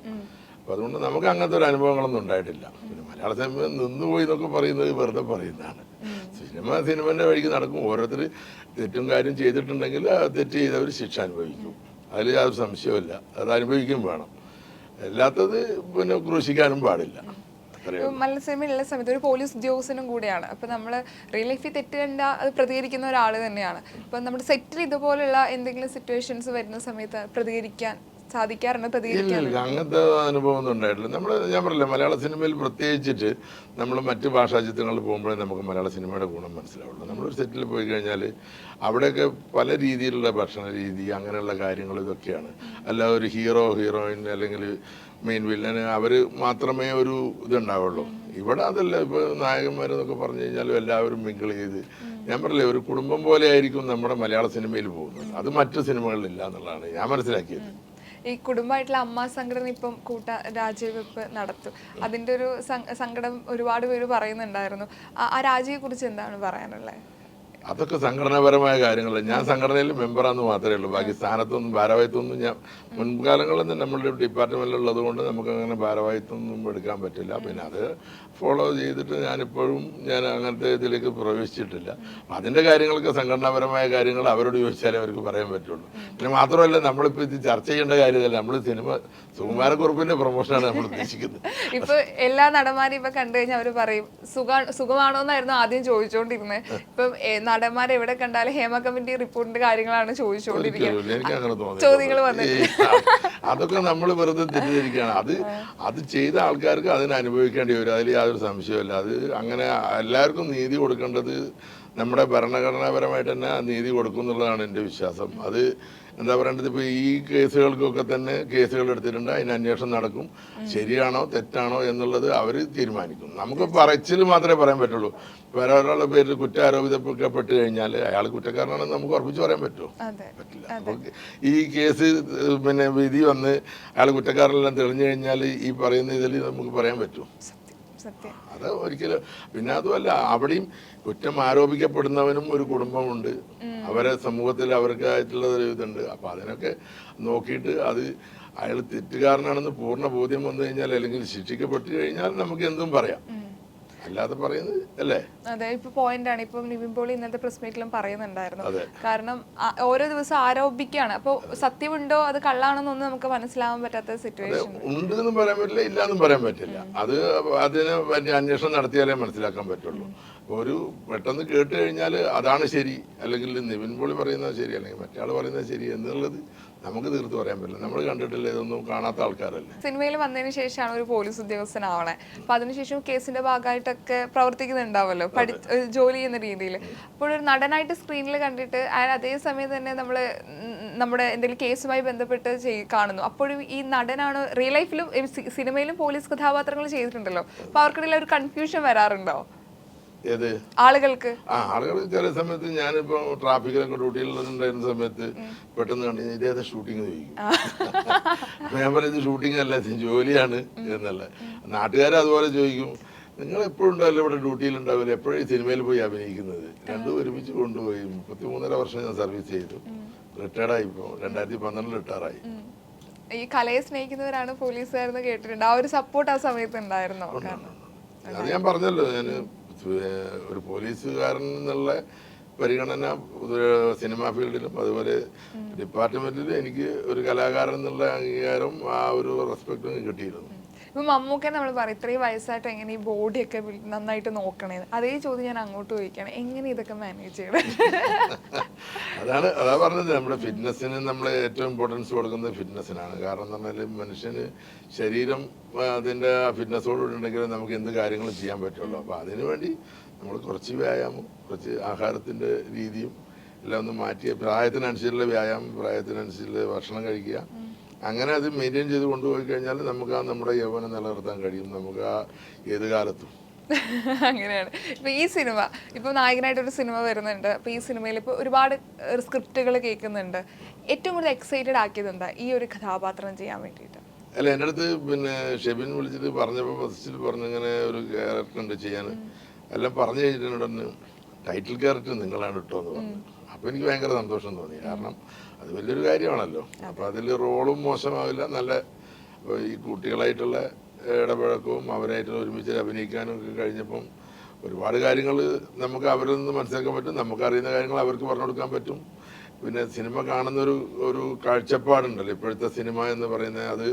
അപ്പം അതുകൊണ്ട് നമുക്ക് അങ്ങനത്തെ ഒരു അനുഭവങ്ങളൊന്നും ഉണ്ടായിട്ടില്ല. പിന്നെ മലയാള സിനിമ നിന്നുപോയി എന്നൊക്കെ പറയുന്നത് വെറുതെ പറയുന്നതാണ്. സിനിമ സിനിമന്റെ വഴിക്ക് നടക്കും. ഓരോരുത്തർ തെറ്റും കാര്യം ചെയ്തിട്ടുണ്ടെങ്കിൽ തെറ്റ് ചെയ്തവർ ശിക്ഷ അനുഭവിക്കും. അതിൽ യാതൊരു സംശയമില്ല അത് അനുഭവിക്കും വേണം. അല്ലാത്തത് പിന്നെ ക്രൂശിക്കാനും പാടില്ല. ഇപ്പം സമയത്ത് ഒരു പോലീസ് ഉദ്യോഗസ്ഥനും കൂടെയാണ്. അപ്പൊ നമ്മൾ റിയൽ ലൈഫിൽ തെറ്റ് കണ്ട അത് പ്രതികരിക്കുന്ന ഒരാൾ തന്നെയാണ്. അപ്പൊ നമ്മുടെ സെറ്റിൽ ഇതുപോലുള്ള എന്തെങ്കിലും സിറ്റുവേഷൻസ് വരുന്ന സമയത്ത് പ്രതികരിക്കാൻ സാധിക്കാറുണ്ട് പ്രതികരിക്കാൻ ഇല്ല അങ്ങനത്തെ അനുഭവം ഒന്നും ഉണ്ടായിട്ടില്ല. നമ്മൾ ഞാൻ പറഞ്ഞില്ല മലയാള സിനിമയിൽ പ്രത്യേകിച്ചിട്ട് നമ്മൾ മറ്റ് ഭാഷാ ചിത്രങ്ങളിൽ പോകുമ്പോഴേ നമുക്ക് മലയാള സിനിമയുടെ ഗുണം മനസ്സിലാവുള്ളൂ. നമ്മളൊരു സെറ്റിൽ പോയി കഴിഞ്ഞാൽ അവിടെയൊക്കെ പല രീതിയിലുള്ള ഭക്ഷണ രീതി അങ്ങനെയുള്ള കാര്യങ്ങൾ ഇതൊക്കെയാണ്. അല്ല ഒരു ഹീറോ ഹീറോയിൻ അല്ലെങ്കിൽ മെയിൻ വില്ലൻ അവർ മാത്രമേ ഒരു ഇതുണ്ടാവുള്ളൂ. ഇവിടെ അതല്ല ഇപ്പോൾ നായകന്മാരെന്നൊക്കെ പറഞ്ഞു കഴിഞ്ഞാലും എല്ലാവരും മിങ്കിൾ ചെയ്ത്. ഞാൻ പറഞ്ഞില്ലേ ഒരു കുടുംബം പോലെ ആയിരിക്കും നമ്മുടെ മലയാള സിനിമയിൽ പോകുന്നത്. അത് മറ്റു സിനിമകളിൽ ഇല്ല എന്നുള്ളതാണ് ഞാൻ മനസ്സിലാക്കിയത്. ഈ കുടുംബമായിട്ടുള്ള അമ്മ സംഘടന ഇപ്പം കൂട്ട രാജിവെപ്പ് നടത്തും. അതിന്റെ ഒരു സങ്ക- സങ്കടം ഒരുപാട് പേര് പറയുന്നുണ്ടായിരുന്നു. ആ രാജിയെ കുറിച്ച് എന്താണ് പറയാനുള്ളത്? അതൊക്കെ സംഘടനാപരമായ കാര്യങ്ങളാണ് ഞാൻ സംഘടനയിൽ മെമ്പറാന്ന് മാത്രമേ ഉള്ളൂ. ബാക്കി സ്ഥാനത്തൊന്നും ഭാരവാഹിത്വമൊന്നും ഞാൻ മുൻകാലങ്ങളിൽ നമ്മളുടെ ഡിപ്പാർട്ട്മെന്റിലുള്ളത് കൊണ്ട് നമുക്ക് അങ്ങനെ ഭാരവാഹിത്വമൊന്നും എടുക്കാൻ പറ്റില്ല. പിന്നെ അത് ഫോളോ ചെയ്തിട്ട് ഞാനിപ്പോഴും ഞാൻ അങ്ങനത്തെ ഇതിലേക്ക് പ്രവേശിച്ചിട്ടില്ല. അതിന്റെ കാര്യങ്ങളൊക്കെ സംഘടനാപരമായ കാര്യങ്ങൾ അവരോട് ചോദിച്ചാലേ അവർക്ക് പറയാൻ പറ്റുള്ളൂ. പിന്നെ മാത്രമല്ല നമ്മളിപ്പോൾ ഇത് ചർച്ച ചെയ്യേണ്ട കാര്യമല്ല. നമ്മൾ സിനിമ സുകുമാരക്കുറുപ്പിന്റെ പ്രൊമോഷനാണ് നമ്മൾ ഉദ്ദേശിക്കുന്നത്. ഇപ്പൊ എല്ലാ നടന്മാരും ഇപ്പൊ കണ്ടു കഴിഞ്ഞാൽ അവർ പറയും സുഖ സുഖമാണോ എന്നായിരുന്നു ആദ്യം ചോദിച്ചോണ്ടിരുന്നത് ഇപ്പം നടന്മാരെ എവിടെ കണ്ടാലും ഹേമ കമ്മിറ്റി റിപ്പോർട്ടിന്റെ കാര്യങ്ങളാണ് ചോദിച്ചുകൊണ്ടിരിക്കുന്നത് ചോദ്യങ്ങൾ വന്നത് അതൊക്കെ നമ്മൾ വെറുതെ തെറ്റിദ്ധരിക്കുകയാണ്. അത് അത് ചെയ്ത ആൾക്കാർക്ക് അതിനെ അനുഭവിക്കേണ്ടി വരും. അതിൽ യാതൊരു സംശയമില്ല അത് അങ്ങനെ എല്ലാവർക്കും നീതി കൊടുക്കേണ്ടത് നമ്മുടെ ഭരണഘടനാപരമായിട്ട് തന്നെ നീതി കൊടുക്കും എന്നുള്ളതാണ് എന്റെ വിശ്വാസം. അത് എന്താ പറയേണ്ടത്? ഇപ്പോൾ ഈ കേസുകൾക്കൊക്കെ തന്നെ കേസുകൾ എടുത്തിട്ടുണ്ട്. അതിന് അന്വേഷണം നടക്കും. ശരിയാണോ തെറ്റാണോ എന്നുള്ളത് അവർ തീരുമാനിക്കും. നമുക്ക് പറച്ചിൽ മാത്രമേ പറയാൻ പറ്റുള്ളൂ. വേറെ ഒരാളുടെ പേരിൽ കുറ്റാരോപിതപ്പെട്ട് കഴിഞ്ഞാൽ അയാൾ കുറ്റക്കാരനാണെന്ന് നമുക്ക് ഉറപ്പിച്ച് പറയാൻ പറ്റുമോ? പറ്റില്ല. അപ്പോൾ ഈ കേസ് പിന്നെ വിധി വന്ന് അയാൾ കുറ്റക്കാരനെല്ലാം തെളിഞ്ഞു കഴിഞ്ഞാൽ ഈ പറയുന്ന ഇതിൽ നമുക്ക് പറയാൻ പറ്റും സത്യം. അത് ഒരിക്കലും പിന്നെ അതുമല്ല അവിടെയും കുറ്റം ആരോപിക്കപ്പെടുന്നവനും ഒരു കുടുംബമുണ്ട്. അവരെ സമൂഹത്തിൽ അവർക്കായിട്ടുള്ള ഒരു ഇതുണ്ട്. അപ്പൊ അതിനൊക്കെ നോക്കിയിട്ട് അത് അയാൾ തെറ്റുകാരനാണെന്ന് പൂർണ ബോധ്യം വന്നു കഴിഞ്ഞാൽ അല്ലെങ്കിൽ ശിക്ഷിക്കപ്പെട്ടു കഴിഞ്ഞാൽ നമുക്ക് എന്തും പറയാം. അല്ലാതെ പറയുന്നത് അല്ലേ? അതെ ഇപ്പൊ പോയിന്റ് ആണ് ഇപ്പം നിവിൻ പോളി ഇന്നത്തെ പ്രസ് മീറ്റിലും പറയുന്നുണ്ടായിരുന്നു. കാരണം ഓരോ ദിവസം ആരോപിക്കുകയാണ്. അപ്പോൾ സത്യമുണ്ടോ അത് കള്ളാണെന്നൊന്നും നമുക്ക് മനസ്സിലാവാൻ പറ്റാത്ത സിറ്റുവേഷൻ ഉണ്ട് എന്നും പറയാൻ പറ്റില്ല ഇല്ല എന്നും പറയാൻ പറ്റില്ല. അത് അതിന് പറ്റി അന്വേഷണം നടത്തിയാലേ മനസ്സിലാക്കാൻ പറ്റുള്ളൂ. ഒരു പെട്ടെന്ന് കേട്ട് കഴിഞ്ഞാൽ അതാണ് ശരി. അല്ലെങ്കിൽ നിവിൻ പോളി പറയുന്നത് ശരി അല്ലെങ്കിൽ മറ്റേ പറയുന്നത് ശരി എന്നുള്ളത് നമുക്ക് തീർത്ത് പറയാൻ പറ്റില്ല. നമ്മൾ കണ്ടിട്ടില്ല? ഇതൊന്നും കാണാത്ത ആൾക്കാരല്ലേ? സിനിമയിൽ വന്നതിന് ശേഷമാണ് ഒരു പോലീസ് ഉദ്യോഗസ്ഥനാവണേ. അപ്പൊ അതിനുശേഷം കേസിന്റെ ഭാഗമായിട്ടൊക്കെ പ്രവർത്തിക്കുന്നുണ്ടാവല്ലോ പഠി ജോലി ചെയ്യുന്ന രീതിയിൽ അപ്പോൾ ഒരു നടനായിട്ട് സ്ക്രീനിൽ കണ്ടിട്ട് അയാൾ അതേ സമയം തന്നെ നമ്മൾ നമ്മുടെ എന്തെങ്കിലും കേസുമായി ബന്ധപ്പെട്ട് കാണുന്നു. അപ്പോഴും ഈ നടനാണ് റിയൽ ലൈഫിലും സിനിമയിലും പോലീസ് കഥാപാത്രങ്ങൾ ചെയ്തിട്ടുണ്ടല്ലോ. അപ്പൊ അവർക്കിടയിൽ ഒരു കൺഫ്യൂഷൻ വരാറുണ്ടോ? ഏത്? ആളുകൾക്ക്? ആ ആളുകൾ ചില സമയത്ത് ഞാനിപ്പോ ട്രാഫിക്കിലൊക്കെ ഡ്യൂട്ടിയിലുണ്ടായിരുന്ന സമയത്ത് പെട്ടെന്ന് കണ്ടു ഇതേതാ ഷൂട്ടിംഗ് ചോദിക്കും. ഞാൻ പറയുന്നത് ഷൂട്ടിംഗ് അല്ല ഇത് ജോലിയാണ് എന്നല്ല. നാട്ടുകാർ അതുപോലെ ചോദിക്കും നിങ്ങൾ എപ്പോഴും ഉണ്ടാവില്ല ഇവിടെ ഡ്യൂട്ടിയിൽ ഉണ്ടാവില്ല? എപ്പോഴും സിനിമയിൽ പോയി അഭിനയിക്കുന്നത്? രണ്ടും ഒരുമിച്ച് കൊണ്ടുപോയി. മുപ്പത്തി മൂന്നര വർഷം ഞാൻ സർവീസ് ചെയ്തു. റിട്ടയർഡായി ഇപ്പോൾ രണ്ടായിരത്തി പന്ത്രണ്ടിൽ റിട്ടയറായി. ഈ കലയെ സ്നേഹിക്കുന്നവരാണ് പോലീസുകാരെന്ന് കേട്ടിട്ടുണ്ട്. ആ ഒരു സപ്പോർട്ട് ആ സമയത്ത് ഉണ്ടായിരുന്നോ? അത് ഞാൻ പറഞ്ഞല്ലോ ഞാൻ ഒരു പോലീസുകാരൻ എന്നുള്ള പരിഗണന സിനിമാ ഫീൽഡിലും അതുപോലെ ഡിപ്പാർട്ട്മെന്റിലും എനിക്ക് ഒരു കലാകാരൻ എന്നുള്ള അംഗീകാരം ആ ഒരു റെസ്പെക്റ്റും കിട്ടിയിരുന്നു. ഇപ്പൊ മമ്മൂക്കെ നമ്മൾ പറയും ഇത്രയും വയസ്സായിട്ട് എങ്ങനെ ഈ ബോഡി ഒക്കെ നന്നായിട്ട് നോക്കണേ അതേ ചോദ്യം ഞാൻ അങ്ങോട്ട് ചോദിക്കണം എങ്ങനെ ഇതൊക്കെ മാനേജ് ചെയ്യണം? അതാണ് അതാ പറഞ്ഞത്. നമ്മുടെ ഫിറ്റ്നസ്സിന് നമ്മൾ ഏറ്റവും ഇമ്പോർട്ടൻസ് കൊടുക്കുന്നത് ഫിറ്റ്നസ്സിനാണ് കാരണം എന്ന് പറഞ്ഞാൽ മനുഷ്യന് ശരീരം അതിന്റെ ഫിറ്റ്നസ്സോടുകൂടി ഉണ്ടെങ്കിൽ നമുക്ക് എന്ത് കാര്യങ്ങളും ചെയ്യാൻ പറ്റുള്ളൂ. അപ്പോൾ അതിനു വേണ്ടി നമ്മൾ കുറച്ച് വ്യായാമം കുറച്ച് ആഹാരത്തിന്റെ രീതിയും എല്ലാം ഒന്ന് മാറ്റി പ്രായത്തിനനുസരിച്ചുള്ള വ്യായാമം പ്രായത്തിനനുസരിച്ചുള്ള ഭക്ഷണം കഴിക്കുക. അങ്ങനെ അത് മെയിന്റെയിൻ ചെയ്ത് കൊണ്ടുപോയി കഴിഞ്ഞാൽ നമുക്ക് ആ നമ്മുടെ യൗവനം നിലനിർത്താൻ കഴിയും. നമുക്ക് ആ ഏത് കാലത്തും. അങ്ങനെയാണ്. ഇപ്പൊ ഈ സിനിമ ഇപ്പൊ നായകനായിട്ട് ഒരു സിനിമ വരുന്നുണ്ട്. അപ്പൊ ഈ സിനിമയിൽ ഇപ്പൊ ഒരുപാട് സ്ക്രിപ്റ്റുകൾ കേൾക്കുന്നുണ്ട്. ഏറ്റവും കൂടുതൽ എക്സൈറ്റഡ് ആക്കിയത് എന്താ ഈ ഒരു കഥാപാത്രം ചെയ്യാൻ വേണ്ടിയിട്ട്. അല്ല എന്റെ അടുത്ത് പിന്നെ ഷെബിൻ വിളിച്ചിട്ട് പറഞ്ഞപ്പോൾ ഫസ്റ്റിൽ പറഞ്ഞിങ്ങനെ ഒരു ക്യാരക്ടർ ഉണ്ട് ചെയ്യാൻ എല്ലാം പറഞ്ഞു കഴിഞ്ഞിട്ടുണ്ടെന്ന് ടൈറ്റിൽ ക്യാരക്ടർ നിങ്ങളാണ് ഇട്ടോ എന്ന് പറഞ്ഞു. അപ്പോൾ എനിക്ക് ഭയങ്കര സന്തോഷം തോന്നി. കാരണം അത് വലിയൊരു കാര്യമാണല്ലോ. അപ്പോൾ അതിൽ റോളും മോശമാവില്ല. നല്ല ഈ കുട്ടികളായിട്ടുള്ള ഇടപഴക്കവും അവരായിട്ട് ഒരുമിച്ച് അഭിനയിക്കാനും ഒക്കെ കഴിഞ്ഞപ്പം ഒരുപാട് കാര്യങ്ങൾ നമുക്ക് അവരിൽ നിന്ന് മനസ്സിലാക്കാൻ പറ്റും. നമുക്ക് അറിയുന്ന കാര്യങ്ങൾ അവർക്ക് പറഞ്ഞു കൊടുക്കാൻ പറ്റും. പിന്നെ സിനിമ കാണുന്നൊരു ഒരു കാഴ്ചപ്പാടുണ്ടല്ലോ. ഇപ്പോഴത്തെ സിനിമ എന്ന് പറയുന്നത് അത്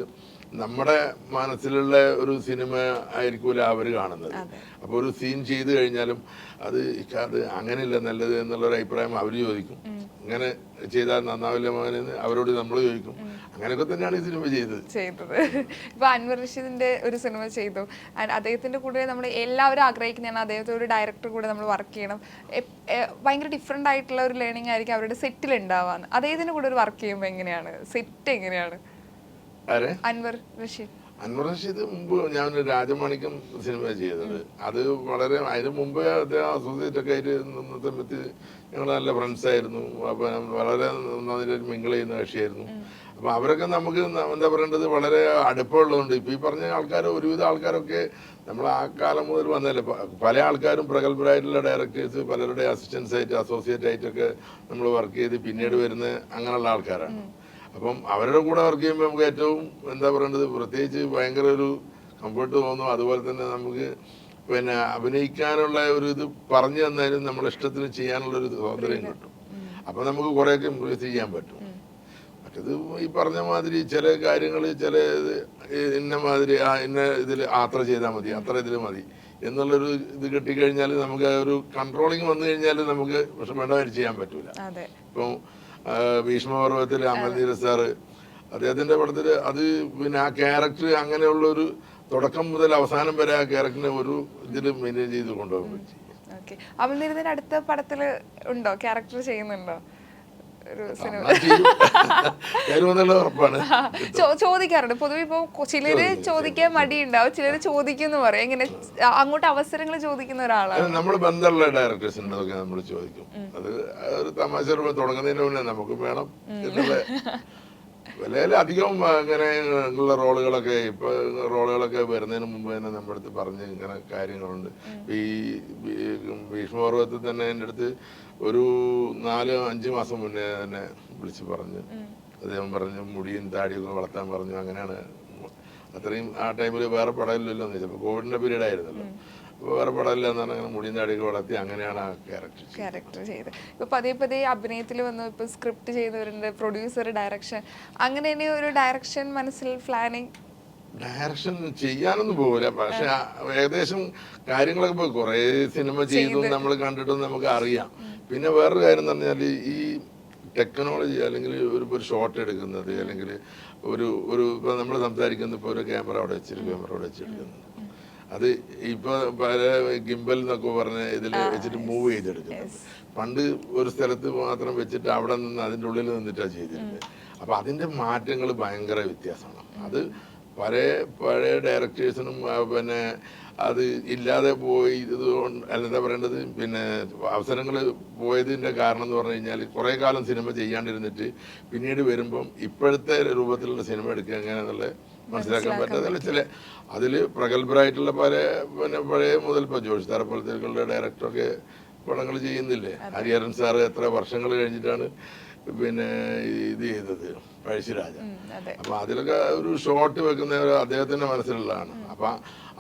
നമ്മുടെ മനസ്സിലുള്ള ഒരു സിനിമ ആയിരിക്കൂല അവർ കാണുന്നത്. അപ്പോൾ ഒരു സീൻ ചെയ്തു കഴിഞ്ഞാലും അത് അത് അങ്ങനെയല്ല നല്ലത് എന്നുള്ളൊരു അഭിപ്രായം അവർ ചോദിക്കും. ഇങ്ങനെ ചെയ്താൽ നന്നാവില്ല മോനെന്ന് അവരോട് നമ്മൾ ചോദിക്കും. അങ്ങനെയൊക്കെ തന്നെയാണ് ഈ സിനിമ ചെയ്തത്. ചെയ്തത്. ഇപ്പൊ അൻവർ റഷീദിന്റെ ഒരു സിനിമ ചെയ്തു. അദ്ദേഹത്തിന്റെ കൂടെ നമ്മൾ എല്ലാവരും ആഗ്രഹിക്കുന്നതാണ്. അദ്ദേഹത്തെ ഒരു ഡയറക്ടർ കൂടെ നമ്മൾ വർക്ക് ചെയ്യണം. ഭയങ്കര ഡിഫറെന്റ് ആയിട്ടുള്ള ഒരു ലേണിംഗ് ആയിരിക്കും അവരുടെ സെറ്റിൽ ഉണ്ടാവാന്ന്. അദ്ദേഹത്തിന്റെ കൂടെ ഒരു വർക്ക് ചെയ്യുമ്പോൾ എങ്ങനെയാണ്? സെറ്റ് എങ്ങനെയാണ്? അൻവർ റഷീദ്. അൻവർ റഷീദ് മുമ്പ് ഞാൻ രാജമാണിക്കം സിനിമ ചെയ്തത്. അത് വളരെ അതിന് മുമ്പേ അദ്ദേഹം അസോസിയേറ്റ് ഒക്കെ ആയിട്ട് നിന്ന സമയത്ത് ഞങ്ങൾ നല്ല ഫ്രണ്ട്സ് ആയിരുന്നു. അപ്പൊ വളരെ നന്നായിട്ട് മിങ്കിൾ ചെയ്യുന്ന കക്ഷിയായിരുന്നു. അപ്പൊ അവരൊക്കെ നമുക്ക് എന്താ പറയേണ്ടത്? വളരെ അടുപ്പമുള്ളതുകൊണ്ട്. ഇപ്പൊ ഈ പറഞ്ഞ ആൾക്കാർ ഒരുവിധ ആൾക്കാരൊക്കെ നമ്മൾ ആ കാലം മുതൽ വന്നതല്ലേ? പല ആൾക്കാരും പ്രഗത്ഭരായിട്ടുള്ള ഡയറക്ടേഴ്സ് പലരുടെ അസിസ്റ്റൻസ് ആയിട്ട് അസോസിയേറ്റ് ആയിട്ടൊക്കെ നമ്മൾ വർക്ക് ചെയ്ത് പിന്നീട് വരുന്ന അങ്ങനെയുള്ള ആൾക്കാരാണ്. അപ്പം അവരുടെ കൂടെ വർക്ക് ചെയ്യുമ്പോൾ നമുക്ക് ഏറ്റവും എന്താ പറയേണ്ടത്? പ്രത്യേകിച്ച് ഭയങ്കര ഒരു കംഫർട്ട് തോന്നും. അതുപോലെ തന്നെ നമുക്ക് പിന്നെ അഭിനയിക്കാനുള്ള ഒരു ഇത് പറഞ്ഞു തന്നാലും നമ്മുടെ ഇഷ്ടത്തിന് ചെയ്യാനുള്ള ഒരു സ്വാതന്ത്ര്യം കിട്ടും. അപ്പം നമുക്ക് കുറേയൊക്കെ ഇമ്പ്രൂവ് ചെയ്യാൻ പറ്റും. മറ്റത് ഈ പറഞ്ഞ മാതിരി ചില കാര്യങ്ങൾ ചില ഇത് ഇന്ന മാതിരി ആ ഇന്ന ഇതിൽ യാത്ര ചെയ്താൽ മതി അത്ര ഇതിൽ മതി എന്നുള്ളൊരു ഇത് കിട്ടിക്കഴിഞ്ഞാൽ നമുക്ക് ഒരു കൺട്രോളിങ് വന്നു കഴിഞ്ഞാൽ നമുക്ക് പക്ഷെ വേണ്ടവർ ചെയ്യാൻ പറ്റൂല. ഇപ്പം ഭീഷ്മപർവത്തിൽ അമൽനീര സാറ്. അദ്ദേഹത്തിന്റെ പടത്തിൽ അത് പിന്നെ ആ ക്യാരക്ടർ അങ്ങനെയുള്ള ഒരു തുടക്കം മുതൽ അവസാനം വരെ ആ ക്യാരക്ടറിനെ ഒരു ഇതിൽ മെയിന്റെയിൻ ചെയ്ത് കൊണ്ടുപോകാൻ പറ്റി അടുത്ത പടത്തിൽ ഉണ്ടോ? ക്യാരക്ടർ ചെയ്യുന്നുണ്ടോ? ഒരു ചോദിക്കാറുണ്ട്. പൊതുവെ ഇപ്പൊ ചിലര് ചോദിക്കാൻ മടിയുണ്ടാവും. ചിലര് ചോദിക്കുന്നു പറയും. എങ്ങനെ അങ്ങോട്ട് അവസരങ്ങൾ ചോദിക്കുന്ന ഒരാളാണ്. നമ്മൾ ബന്ധമുള്ള ഡയറക്ടേഴ്സ് നമ്മൾ ചോദിക്കും. അത് ഒരു തമാശ തുടങ്ങുന്നതിന് മുന്നേ നമുക്ക് വേണം എന്നുള്ള വിലയിൽ അധികം ഇങ്ങനെ ഉള്ള റോളുകളൊക്കെ ഇപ്പൊ റോളുകളൊക്കെ വരുന്നതിന് മുമ്പ് തന്നെ നമ്മുടെ അടുത്ത് പറഞ്ഞ് ഇങ്ങനെ കാര്യങ്ങളുണ്ട്. ഈ ഭീഷ്മപർവത്തിൽ തന്നെ എന്റെ അടുത്ത് ഒരു നാല് അഞ്ച് മാസം മുന്നേ തന്നെ വിളിച്ച് പറഞ്ഞു. അദ്ദേഹം പറഞ്ഞു മുടിയും താടിയൊക്കെ വളർത്താൻ പറഞ്ഞു അങ്ങനെയാണ്. അത്രയും ആ ടൈമിൽ വേറെ പടമില്ലല്ലോ എന്ന് വെച്ചപ്പോൾ കോവിഡിന്റെ പീരീഡ് ആയിരുന്നല്ലോ. വേറെ പടമില്ല എന്ന് പറഞ്ഞാൽ മുടിയും താടിയൊക്കെ വളർത്തി അങ്ങനെയാണ് ആ ക്യാരക്ടർ ക്യാരക്ടർ ചെയ്ത് ഇപ്പൊ പതിയെ പതിയെ അഭിനയത്തിൽ വന്നു ഇപ്പൊ സ്ക്രിപ്റ്റ് ചെയ്യുന്നവരുണ്ട് പ്രൊഡ്യൂസർ ഡയറക്ഷൻ അങ്ങനെ ഇനി ഒരു ഡയറക്ഷൻ മനസ്സിൽ പ്ലാനിങ് ഡയറക്ഷൻ ചെയ്യാനൊന്നും പോകില്ല പക്ഷെ ഏകദേശം കാര്യങ്ങളൊക്കെ പോയി കുറേ സിനിമ ചെയ്തു നമ്മൾ കണ്ടിട്ടും നമുക്ക് അറിയാം. പിന്നെ വേറൊരു കാര്യം എന്ന് പറഞ്ഞാൽ ഈ ടെക്നോളജി അല്ലെങ്കിൽ ഒരു ഒരു ഷോട്ട് എടുക്കുന്നത് അല്ലെങ്കിൽ ഒരു ഒരു ഇപ്പൊ നമ്മൾ സംസാരിക്കുന്ന ഇപ്പോൾ ഒരു ക്യാമറ അവിടെ വെച്ചിട്ട് ക്യാമറ അവിടെ വെച്ചെടുക്കുന്നത് അത് ഇപ്പൊ പല ഗിംബൽ എന്നൊക്കെ പറഞ്ഞ ഇതിൽ വെച്ചിട്ട് മൂവ് ചെയ്തെടുക്കുന്നത് പണ്ട് ഒരു സ്ഥലത്ത് മാത്രം വെച്ചിട്ട് അവിടെ നിന്ന് അതിന്റെ ഉള്ളിൽ നിന്നിട്ടാണ് ചെയ്തിരുന്നത്. അപ്പൊ അതിന്റെ മാറ്റങ്ങൾ ഭയങ്കര വ്യത്യാസമാണ്. അത് പഴയ പഴയ ഡയറക്ടേഴ്സിനും പിന്നെ അത് ഇല്ലാതെ പോയി ഇത് എന്താ പറയേണ്ടത് പിന്നെ അവസരങ്ങൾ പോയതിന്റെ കാരണം എന്ന് പറഞ്ഞു കഴിഞ്ഞാൽ കുറേ കാലം സിനിമ ചെയ്യാണ്ടിരുന്നിട്ട് പിന്നീട് വരുമ്പം ഇപ്പോഴത്തെ രൂപത്തിലുള്ള സിനിമ എടുക്കുക എങ്ങനെയാണെന്നുള്ള മനസ്സിലാക്കാൻ പറ്റാത്ത ചില അതിൽ പ്രഗത്ഭരായിട്ടുള്ള പല പിന്നെ പഴയ മുതൽ ഇപ്പോൾ ജോഷി തറപ്പലത്തേക്കുള്ള ഡയറക്ടറൊക്കെ പടങ്ങൾ ചെയ്യുന്നില്ലേ? ഹരിഹരൻ സാറ് എത്ര വർഷങ്ങൾ കഴിഞ്ഞിട്ടാണ് പിന്നെ ഇത് ചെയ്തത് പഴശ്ശിരാജ അപ്പൊ അതിലൊക്കെ ഒരു ഷോട്ട് വെക്കുന്ന അദ്ദേഹത്തിന്റെ മനസ്സിലുള്ളതാണ്. അപ്പൊ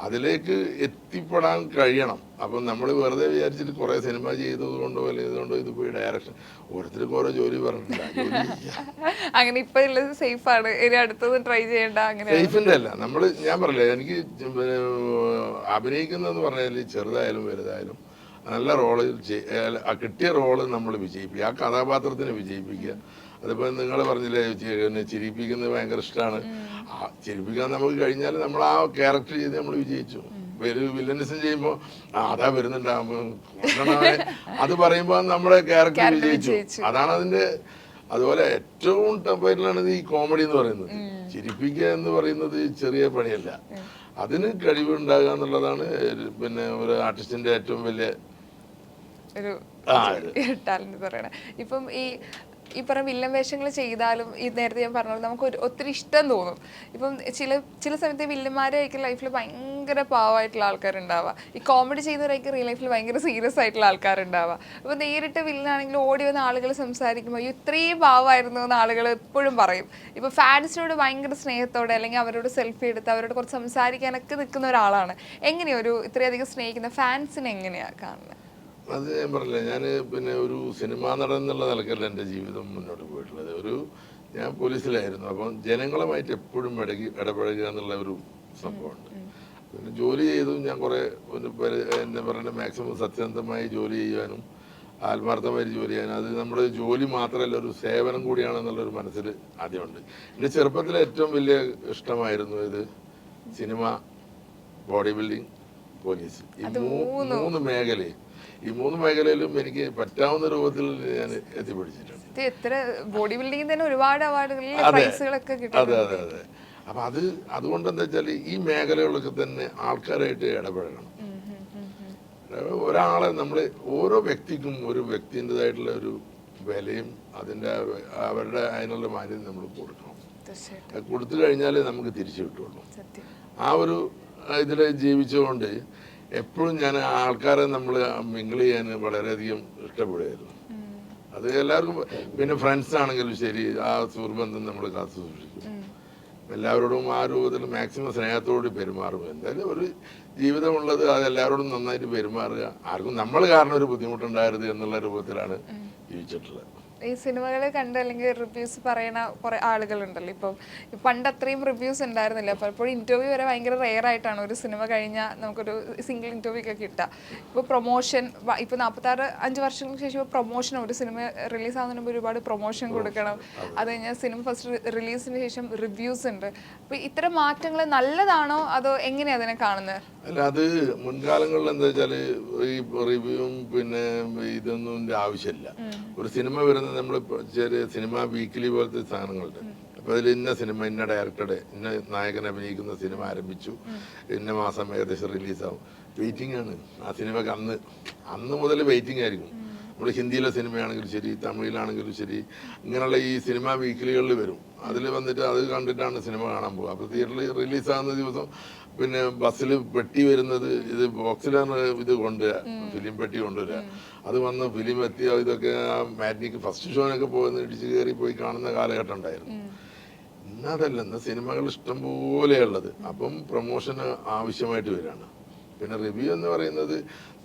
അതിലേക്ക് എത്തിപ്പെടാൻ കഴിയണം. അപ്പം നമ്മൾ വെറുതെ വിചാരിച്ചിട്ട് കുറെ സിനിമ ചെയ്തതുകൊണ്ടോ അല്ലെങ്കിൽ ഇതുകൊണ്ടോ ഇത് പോയി ഡയറക്ഷൻ ഓരോരുത്തർക്കും ഓരോ ജോലി പറഞ്ഞിട്ടില്ല. അങ്ങനെ ഇപ്പൊ സേഫ് ആണ്. ഇനി അടുത്തത് ട്രൈ ചെയ്യേണ്ട അങ്ങനെ. സേഫിന്റെ അല്ല. നമ്മൾ ഞാൻ പറഞ്ഞില്ലേ എനിക്ക് അഭിനയിക്കുന്നതെന്ന് പറഞ്ഞാൽ ചെറുതായാലും വലുതായാലും നല്ല റോൾ കിട്ടിയ റോൾ നമ്മൾ വിജയിപ്പിക്കുക ആ കഥാപാത്രത്തിനെ വിജയിപ്പിക്കുക. അതിപ്പോ നിങ്ങൾ പറഞ്ഞില്ലേ എന്നെ ചിരിപ്പിക്കുന്നത് ഭയങ്കര ഇഷ്ടമാണ് ആ ചിരിപ്പിക്കാൻ നമുക്ക് കഴിഞ്ഞാൽ നമ്മൾ ആ ക്യാരക്ടർ ചെയ്ത് നമ്മൾ വിജയിച്ചു. ഒരു വില്ലനിസം ചെയ്യുമ്പോൾ അതാ വരുന്നുണ്ടാകുമ്പോൾ. അത് പറയുമ്പോൾ നമ്മുടെ ക്യാരക്ടർ വിജയിച്ചു. അതാണ് അതിന്റെ അതുപോലെ ഏറ്റവും ടഫായിട്ടുള്ളത് ഈ കോമഡി എന്ന് പറയുന്നത്. ചിരിപ്പിക്കുക എന്ന് പറയുന്നത് ചെറിയ പണിയല്ല. അതിന് കഴിവുണ്ടാകുക എന്നുള്ളതാണ് പിന്നെ ഒരു ആർട്ടിസ്റ്റിന്റെ ഏറ്റവും വലിയ ഒരു ടാലന്റ് പറയണേ. ഇപ്പം ഈ ഈ പറഞ്ഞ വില്ലൻ വേഷങ്ങൾ ചെയ്താലും ഈ നേരത്തെ ഞാൻ പറഞ്ഞത് നമുക്ക് ഒരു ഒത്തിരി ഇഷ്ടം തോന്നും. ഇപ്പം ചില ചില സമയത്ത് വില്ലന്മാരായിരിക്കും ലൈഫിൽ ഭയങ്കര പാവമായിട്ടുള്ള ആൾക്കാരുണ്ടാവുക ഈ കോമഡി ചെയ്യുന്നവരായിരിക്കും റിയൽ ലൈഫിൽ ഭയങ്കര സീരിയസ് ആയിട്ടുള്ള ആൾക്കാരുണ്ടാവുക അപ്പം നേരിട്ട് വില്ലനാണെങ്കിൽ ഓടി വന്ന ആളുകൾ സംസാരിക്കുമ്പോൾ "അയ്യോ, ഇത്രയും പാവമായിരുന്നു എന്ന് ആളുകൾ എപ്പോഴും പറയും. ഇപ്പം ഫാൻസിനോട് ഭയങ്കര സ്നേഹത്തോടെ അല്ലെങ്കിൽ അവരോട് സെൽഫി എടുത്ത് അവരോട് കുറച്ച് സംസാരിക്കാനൊക്കെ നിൽക്കുന്ന ഒരാളാണ്. എങ്ങനെയൊരു ഇത്രയധികം സ്നേഹിക്കുന്ന ഫാൻസിനെ എങ്ങനെയാണ് കാണുന്നത് അത് ഞാൻ പറഞ്ഞില്ല ഞാൻ പിന്നെ ഒരു സിനിമാ നടൻ എന്നുള്ള നിലക്കല്ല എന്റെ ജീവിതം മുന്നോട്ട് പോയിട്ടുള്ളത്. ഒരു ഞാൻ പോലീസിലായിരുന്നു അപ്പം ജനങ്ങളുമായിട്ട് എപ്പോഴും ഇടകി ഇടപഴകുക എന്നുള്ള ഒരു സംഭവമുണ്ട്. പിന്നെ ജോലി ചെയ്തു ഞാൻ കുറേ ഒരു എന്താ പറയുക മാക്സിമം സത്യസന്ധമായി ജോലി ചെയ്യാനും ആത്മാർത്ഥമായി ജോലി ചെയ്യാനും അത് നമ്മുടെ ജോലി മാത്രമല്ല ഒരു സേവനം കൂടിയാണെന്നുള്ളൊരു മനസ്സിൽ ആദ്യമുണ്ട്. എന്റെ ചെറുപ്പത്തിലെ ഏറ്റവും വലിയ ഇഷ്ടമായിരുന്നു ഇത് സിനിമ ബോഡി ബിൽഡിംഗ് പോലീസ്. ഈ മൂന്ന്. മേഖലയും ഈ മൂന്ന് മേഖലയിലും എനിക്ക് പറ്റാവുന്ന രൂപത്തിൽ ഞാൻ എത്തിപ്പിടിച്ചിട്ടുണ്ട്. എത്ര ബോഡി ബിൽഡിംഗ് തന്നെ ഒരുപാട് അവാർഡുകളിൽ അതെ. പ്രൈസുകളൊക്കെ കിട്ടും അതെ അതെ അതെ. അപ്പം അത് അതുകൊണ്ട് എന്താ വെച്ചാൽ ഈ മേഖലകളൊക്കെ തന്നെ ആൾക്കാരായിട്ട് ഇടപഴകണം. ഒരാളെ നമ്മൾ ഓരോ വ്യക്തിക്കും ഒരു വ്യക്തിന്റെതായിട്ടുള്ള ഒരു വിലയും അതിന്റെ അവരുടെ അതിനുള്ള മാന്യം നമ്മൾ കൊടുക്കണം. കൊടുത്തു കഴിഞ്ഞാലേ നമുക്ക് തിരിച്ചു കിട്ടുള്ളൂ. ആ ഒരു ഇതിൽ ജീവിച്ചുകൊണ്ട് എപ്പോഴും ഞാൻ ആൾക്കാരെ നമ്മൾ മിങ്കിൾ ചെയ്യാൻ വളരെയധികം ഇഷ്ടപ്പെടുകയായിരുന്നു. അത് എല്ലാവർക്കും പിന്നെ ഫ്രണ്ട്സ് ആണെങ്കിലും ശരി ആ സുഹൃബന്ധം നമ്മൾ കാത്തു സൂക്ഷിക്കും. എല്ലാവരോടും ആ രൂപത്തിൽ മാക്സിമം സ്നേഹത്തോടെ പെരുമാറും. എന്തായാലും ഒരു ജീവിതമുള്ളത് അത് എല്ലാവരോടും നന്നായിട്ട് പെരുമാറുക. ആർക്കും നമ്മൾ കാരണം ഒരു ബുദ്ധിമുട്ടുണ്ടായിരുന്നു എന്നുള്ള രൂപത്തിലാണ് ജീവിച്ചിട്ടുള്ളത്. ഈ സിനിമകൾ കണ്ട് അല്ലെങ്കിൽ റിവ്യൂസ് പറയുന്ന കുറെ ആളുകളുണ്ടല്ലോ. ഇപ്പം പണ്ട് അത്രയും റിവ്യൂസ് ഉണ്ടായിരുന്നില്ല. പലപ്പോഴും ഇന്റർവ്യൂ വരെ ഭയങ്കര റെയർ ആയിട്ടാണ് ഒരു സിനിമ കഴിഞ്ഞാൽ നമുക്കൊരു സിംഗിൾ ഇന്റർവ്യൂ ഒക്കെ കിട്ടുക. ഇപ്പോൾ പ്രൊമോഷൻ ഇപ്പോൾ നാൽപ്പത്താറ് അഞ്ച് വർഷങ്ങൾക്ക് ശേഷം ഇപ്പോൾ പ്രൊമോഷൻ ഒരു സിനിമ റിലീസ് ആവുന്നതിന് മുമ്പ് ഒരുപാട് പ്രൊമോഷൻ കൊടുക്കണം. അത്. കഴിഞ്ഞാൽ സിനിമ ഫസ്റ്റ് റിലീസിന് ശേഷം റിവ്യൂസ് ഉണ്ട്. അപ്പോൾ ഇത്തരം മാറ്റങ്ങൾ നല്ലതാണോ? അതോ എങ്ങനെയാണ് അതിനെ കാണുന്നത് അല്ല അത് മുൻകാലങ്ങളിൽ എന്താ വെച്ചാൽ ഈ റിവ്യൂവും പിന്നെ ഇതൊന്നും ആവശ്യമില്ല ഒരു സിനിമ വരുന്നത് നമ്മൾ ചെറിയ സിനിമ വീക്കിലി പോലത്തെ സാധനങ്ങളുണ്ട്. അപ്പൊ അതിൽ ഇന്ന സിനിമ ഇന്ന ഡയറക്ടറുടെ ഇന്ന നായകൻ അഭിനയിക്കുന്ന സിനിമ ആരംഭിച്ചു. ഇന്ന മാസം ഏകദേശം റിലീസാവും വെയിറ്റിംഗ് ആണ്. ആ സിനിമക്ക് അന്ന് അന്ന് മുതൽ വെയിറ്റിംഗ് ആയിരിക്കും. നമ്മൾ ഹിന്ദിയിലെ സിനിമയാണെങ്കിലും ശരി തമിഴിലാണെങ്കിലും ശരി ഇങ്ങനെയുള്ള ഈ സിനിമ വീക്കിലികളിൽ വരും. അതിൽ വന്നിട്ട് അത് കണ്ടിട്ടാണ് സിനിമ കാണാൻ പോകുക അപ്പോൾ തിയേറ്ററിൽ റിലീസാകുന്ന ദിവസം പിന്നെ ബസ്സിൽ പെട്ടി വരുന്നത് ഇത് ബോക്സിലാണ് ഇത് കൊണ്ടുവരിക ഫിലിം പെട്ടി കൊണ്ടുവരിക അത് വന്ന് ഫിലിം എത്തിയ ഇതൊക്കെ ആ മാറ്റിക്ക് ഫസ്റ്റ് ഷോനൊക്കെ പോകുന്ന ഇടിച്ച് കയറി പോയി കാണുന്ന കാലഘട്ടം ഉണ്ടായിരുന്നു. ഇന്നതല്ല ഇന്ന് സിനിമകൾ ഇഷ്ടം പോലെയുള്ളത് അപ്പം പ്രൊമോഷന് ആവശ്യമായിട്ട് വരികയാണ്. പിന്നെ റിവ്യൂ എന്ന് പറയുന്നത്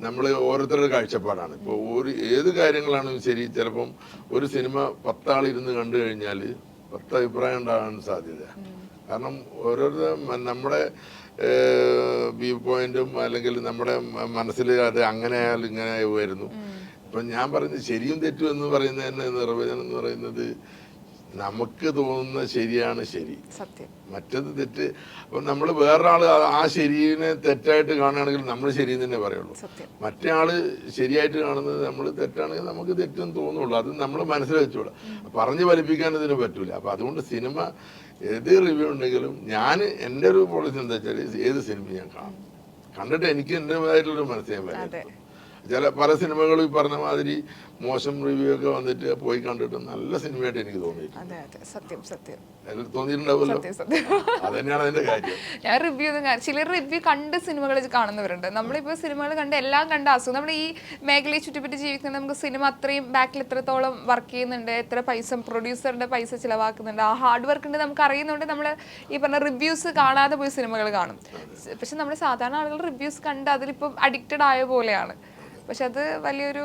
നമ്മൾ ഓരോരുത്തരുടെ കാഴ്ചപ്പാടാണ്. ഇപ്പോൾ ഒരു ഏത് കാര്യങ്ങളാണ് ശരി ചിലപ്പം ഒരു സിനിമ പത്താളിരുന്ന് കണ്ടു കഴിഞ്ഞാൽ പത്ത് അഭിപ്രായം ഉണ്ടാകാൻ സാധ്യത. കാരണം ഓരോരുത്തർ നമ്മുടെ വ്യൂ പോയിന്റും അല്ലെങ്കിൽ നമ്മുടെ മനസ്സിൽ അത് അങ്ങനെ ആയാലും ഇങ്ങനെ വരുന്നു ഇപ്പം ഞാൻ പറയുന്നത് ശരിയും തെറ്റും എന്ന് പറയുന്നതിന് നിർവചനം എന്ന് പറയുന്നത് നമുക്ക് തോന്നുന്ന ശരിയാണ് ശരി. സത്യം. മറ്റത് തെറ്റ്. അപ്പം നമ്മൾ വേറൊരാൾ ആ ശരിയെ തെറ്റായിട്ട് കാണുകയാണെങ്കിൽ നമ്മൾ ശരി തന്നെ പറയുള്ളൂ. മറ്റേ ആൾ ശരിയായിട്ട് കാണുന്നത് നമ്മൾ തെറ്റാണെങ്കിൽ നമുക്ക് തെറ്റെന്ന് തോന്നുള്ളൂ. അത് നമ്മൾ മനസ്സിൽ വെച്ചോളാം പറഞ്ഞു ഫലിപ്പിക്കാൻ ഇതിന് പറ്റൂല. അപ്പം അതുകൊണ്ട് സിനിമ ഏത് റിവ്യൂ ഉണ്ടെങ്കിലും ഞാൻ എന്റെ ഒരു പോളിസി എന്താ വെച്ചാൽ ഏത് സിനിമ ഞാൻ കാണും. കണ്ടിട്ട് എനിക്ക് എന്റെതായിട്ടുള്ളൊരു മനസ്സിലാൻ. പറ്റും ചില പല സിനിമകളും ഈ പറഞ്ഞ മാതിരി മോശം റിവ്യൂ ഒക്കെ വന്നിട്ട് പോയി കണ്ടിട്ട് നല്ല സിനിമയായിട്ട് എനിക്ക് തോന്നിയിട്ടുണ്ട്. സത്യം സത്യം. തോന്നിയിട്ടുണ്ടാവുമല്ലോ. അതിന്റെ കാര്യം. ഞാൻ റിവ്യൂ ചിലർ റിവ്യൂ കണ്ട് സിനിമകൾ കാണുന്നവരുണ്ട്. നമ്മളിപ്പോ സിനിമകൾ കണ്ട് എല്ലാം കണ്ട് അസുഖം നമ്മൾ ഈ മേഖലയെ ചുറ്റിപ്പറ്റി ജീവിക്കുന്ന നമുക്ക് സിനിമ അത്രയും ബാക്കിൽ എത്രത്തോളം വർക്ക് ചെയ്യുന്നുണ്ട്. എത്ര പൈസ പ്രൊഡ്യൂസറിന്റെ പൈസ ചിലവാക്കുന്നുണ്ട്. ആ ഹാർഡ് വർക്ക് ഉണ്ട് നമുക്ക് അറിയുന്നുണ്ട് നമ്മൾ ഈ പറഞ്ഞ റിവ്യൂസ് കാണാതെ പോയി സിനിമകൾ കാണും. പക്ഷെ നമ്മൾ സാധാരണ ആളുകൾ റിവ്യൂസ് കണ്ട് അതിലിപ്പം അഡിക്റ്റഡ് ആയ പോലെയാണ്. പക്ഷെ അത് വലിയൊരു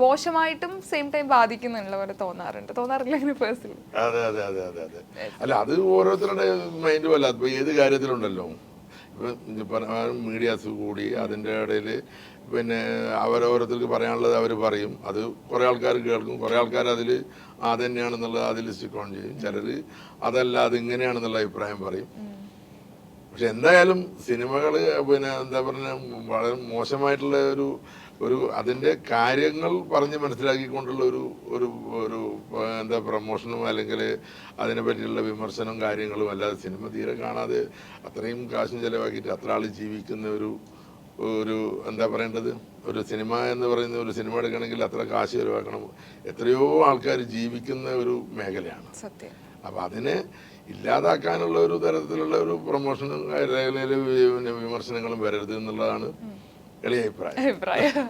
മോശമായിട്ടും സെയിം ടൈം ബാധിക്കുന്നുള്ള പോലെ തോന്നാറുണ്ട്. തോന്നാറില്ല അങ്ങനെ പേഴ്സണലി അതെ അതെ അതെ അതെ അതെ. അല്ല അത് ഓരോരുത്തരുടെ മൈൻഡ് അല്ല. ഇപ്പൊ ഏത് കാര്യത്തിലുണ്ടല്ലോ? ഇപ്പൊ മീഡിയാസ് കൂടി അതിന്റെ ഇടയിൽ പിന്നെ അവരോരോരുത്തർക്ക് പറയാനുള്ളത് അവർ പറയും. അത് കുറേ ആൾക്കാർ കേൾക്കും. കുറേ ആൾക്കാർ അതിൽ അതന്നെയാണെന്നുള്ളത് തന്നെയാണെന്നുള്ളത് അതിൽ സ്റ്റിക്കോൺ ചെയ്യും. ചിലർ അതല്ല അത് ഇങ്ങനെയാണെന്നുള്ള അഭിപ്രായം പറയും. പക്ഷെ എന്തായാലും സിനിമകൾ പിന്നെ എന്താ പറഞ്ഞ വളരെ മോശമായിട്ടുള്ള ഒരു ഒരു അതിന്റെ കാര്യങ്ങൾ പറഞ്ഞ് മനസ്സിലാക്കിക്കൊണ്ടുള്ള ഒരു ഒരു ഒരു എന്താ പ്രമോഷനും അല്ലെങ്കിൽ അതിനെ പറ്റിയുള്ള വിമർശനവും കാര്യങ്ങളും അല്ലാതെ സിനിമ തീരെ കാണാതെ അത്രയും കാശും ചിലവാക്കിയിട്ട് അത്ര ആൾ ജീവിക്കുന്ന ഒരു ഒരു എന്താ പറയേണ്ടത്? ഒരു സിനിമ എന്ന് പറയുന്ന ഒരു സിനിമ എടുക്കണമെങ്കിൽ അത്ര കാശ് ചിലവാക്കണം. എത്രയോ ആൾക്കാർ ജീവിക്കുന്ന ഒരു മേഖലയാണ്. സത്യം. അപ്പൊ അതിനെ ഇല്ലാതാക്കാനുള്ള ഒരു തരത്തിലുള്ള ഒരു പ്രൊമോഷനും അല്ലെങ്കിൽ വിമർശനങ്ങളും വരരുത് എന്നുള്ളതാണ് എളിയ അഭിപ്രായം. അഭിപ്രായം.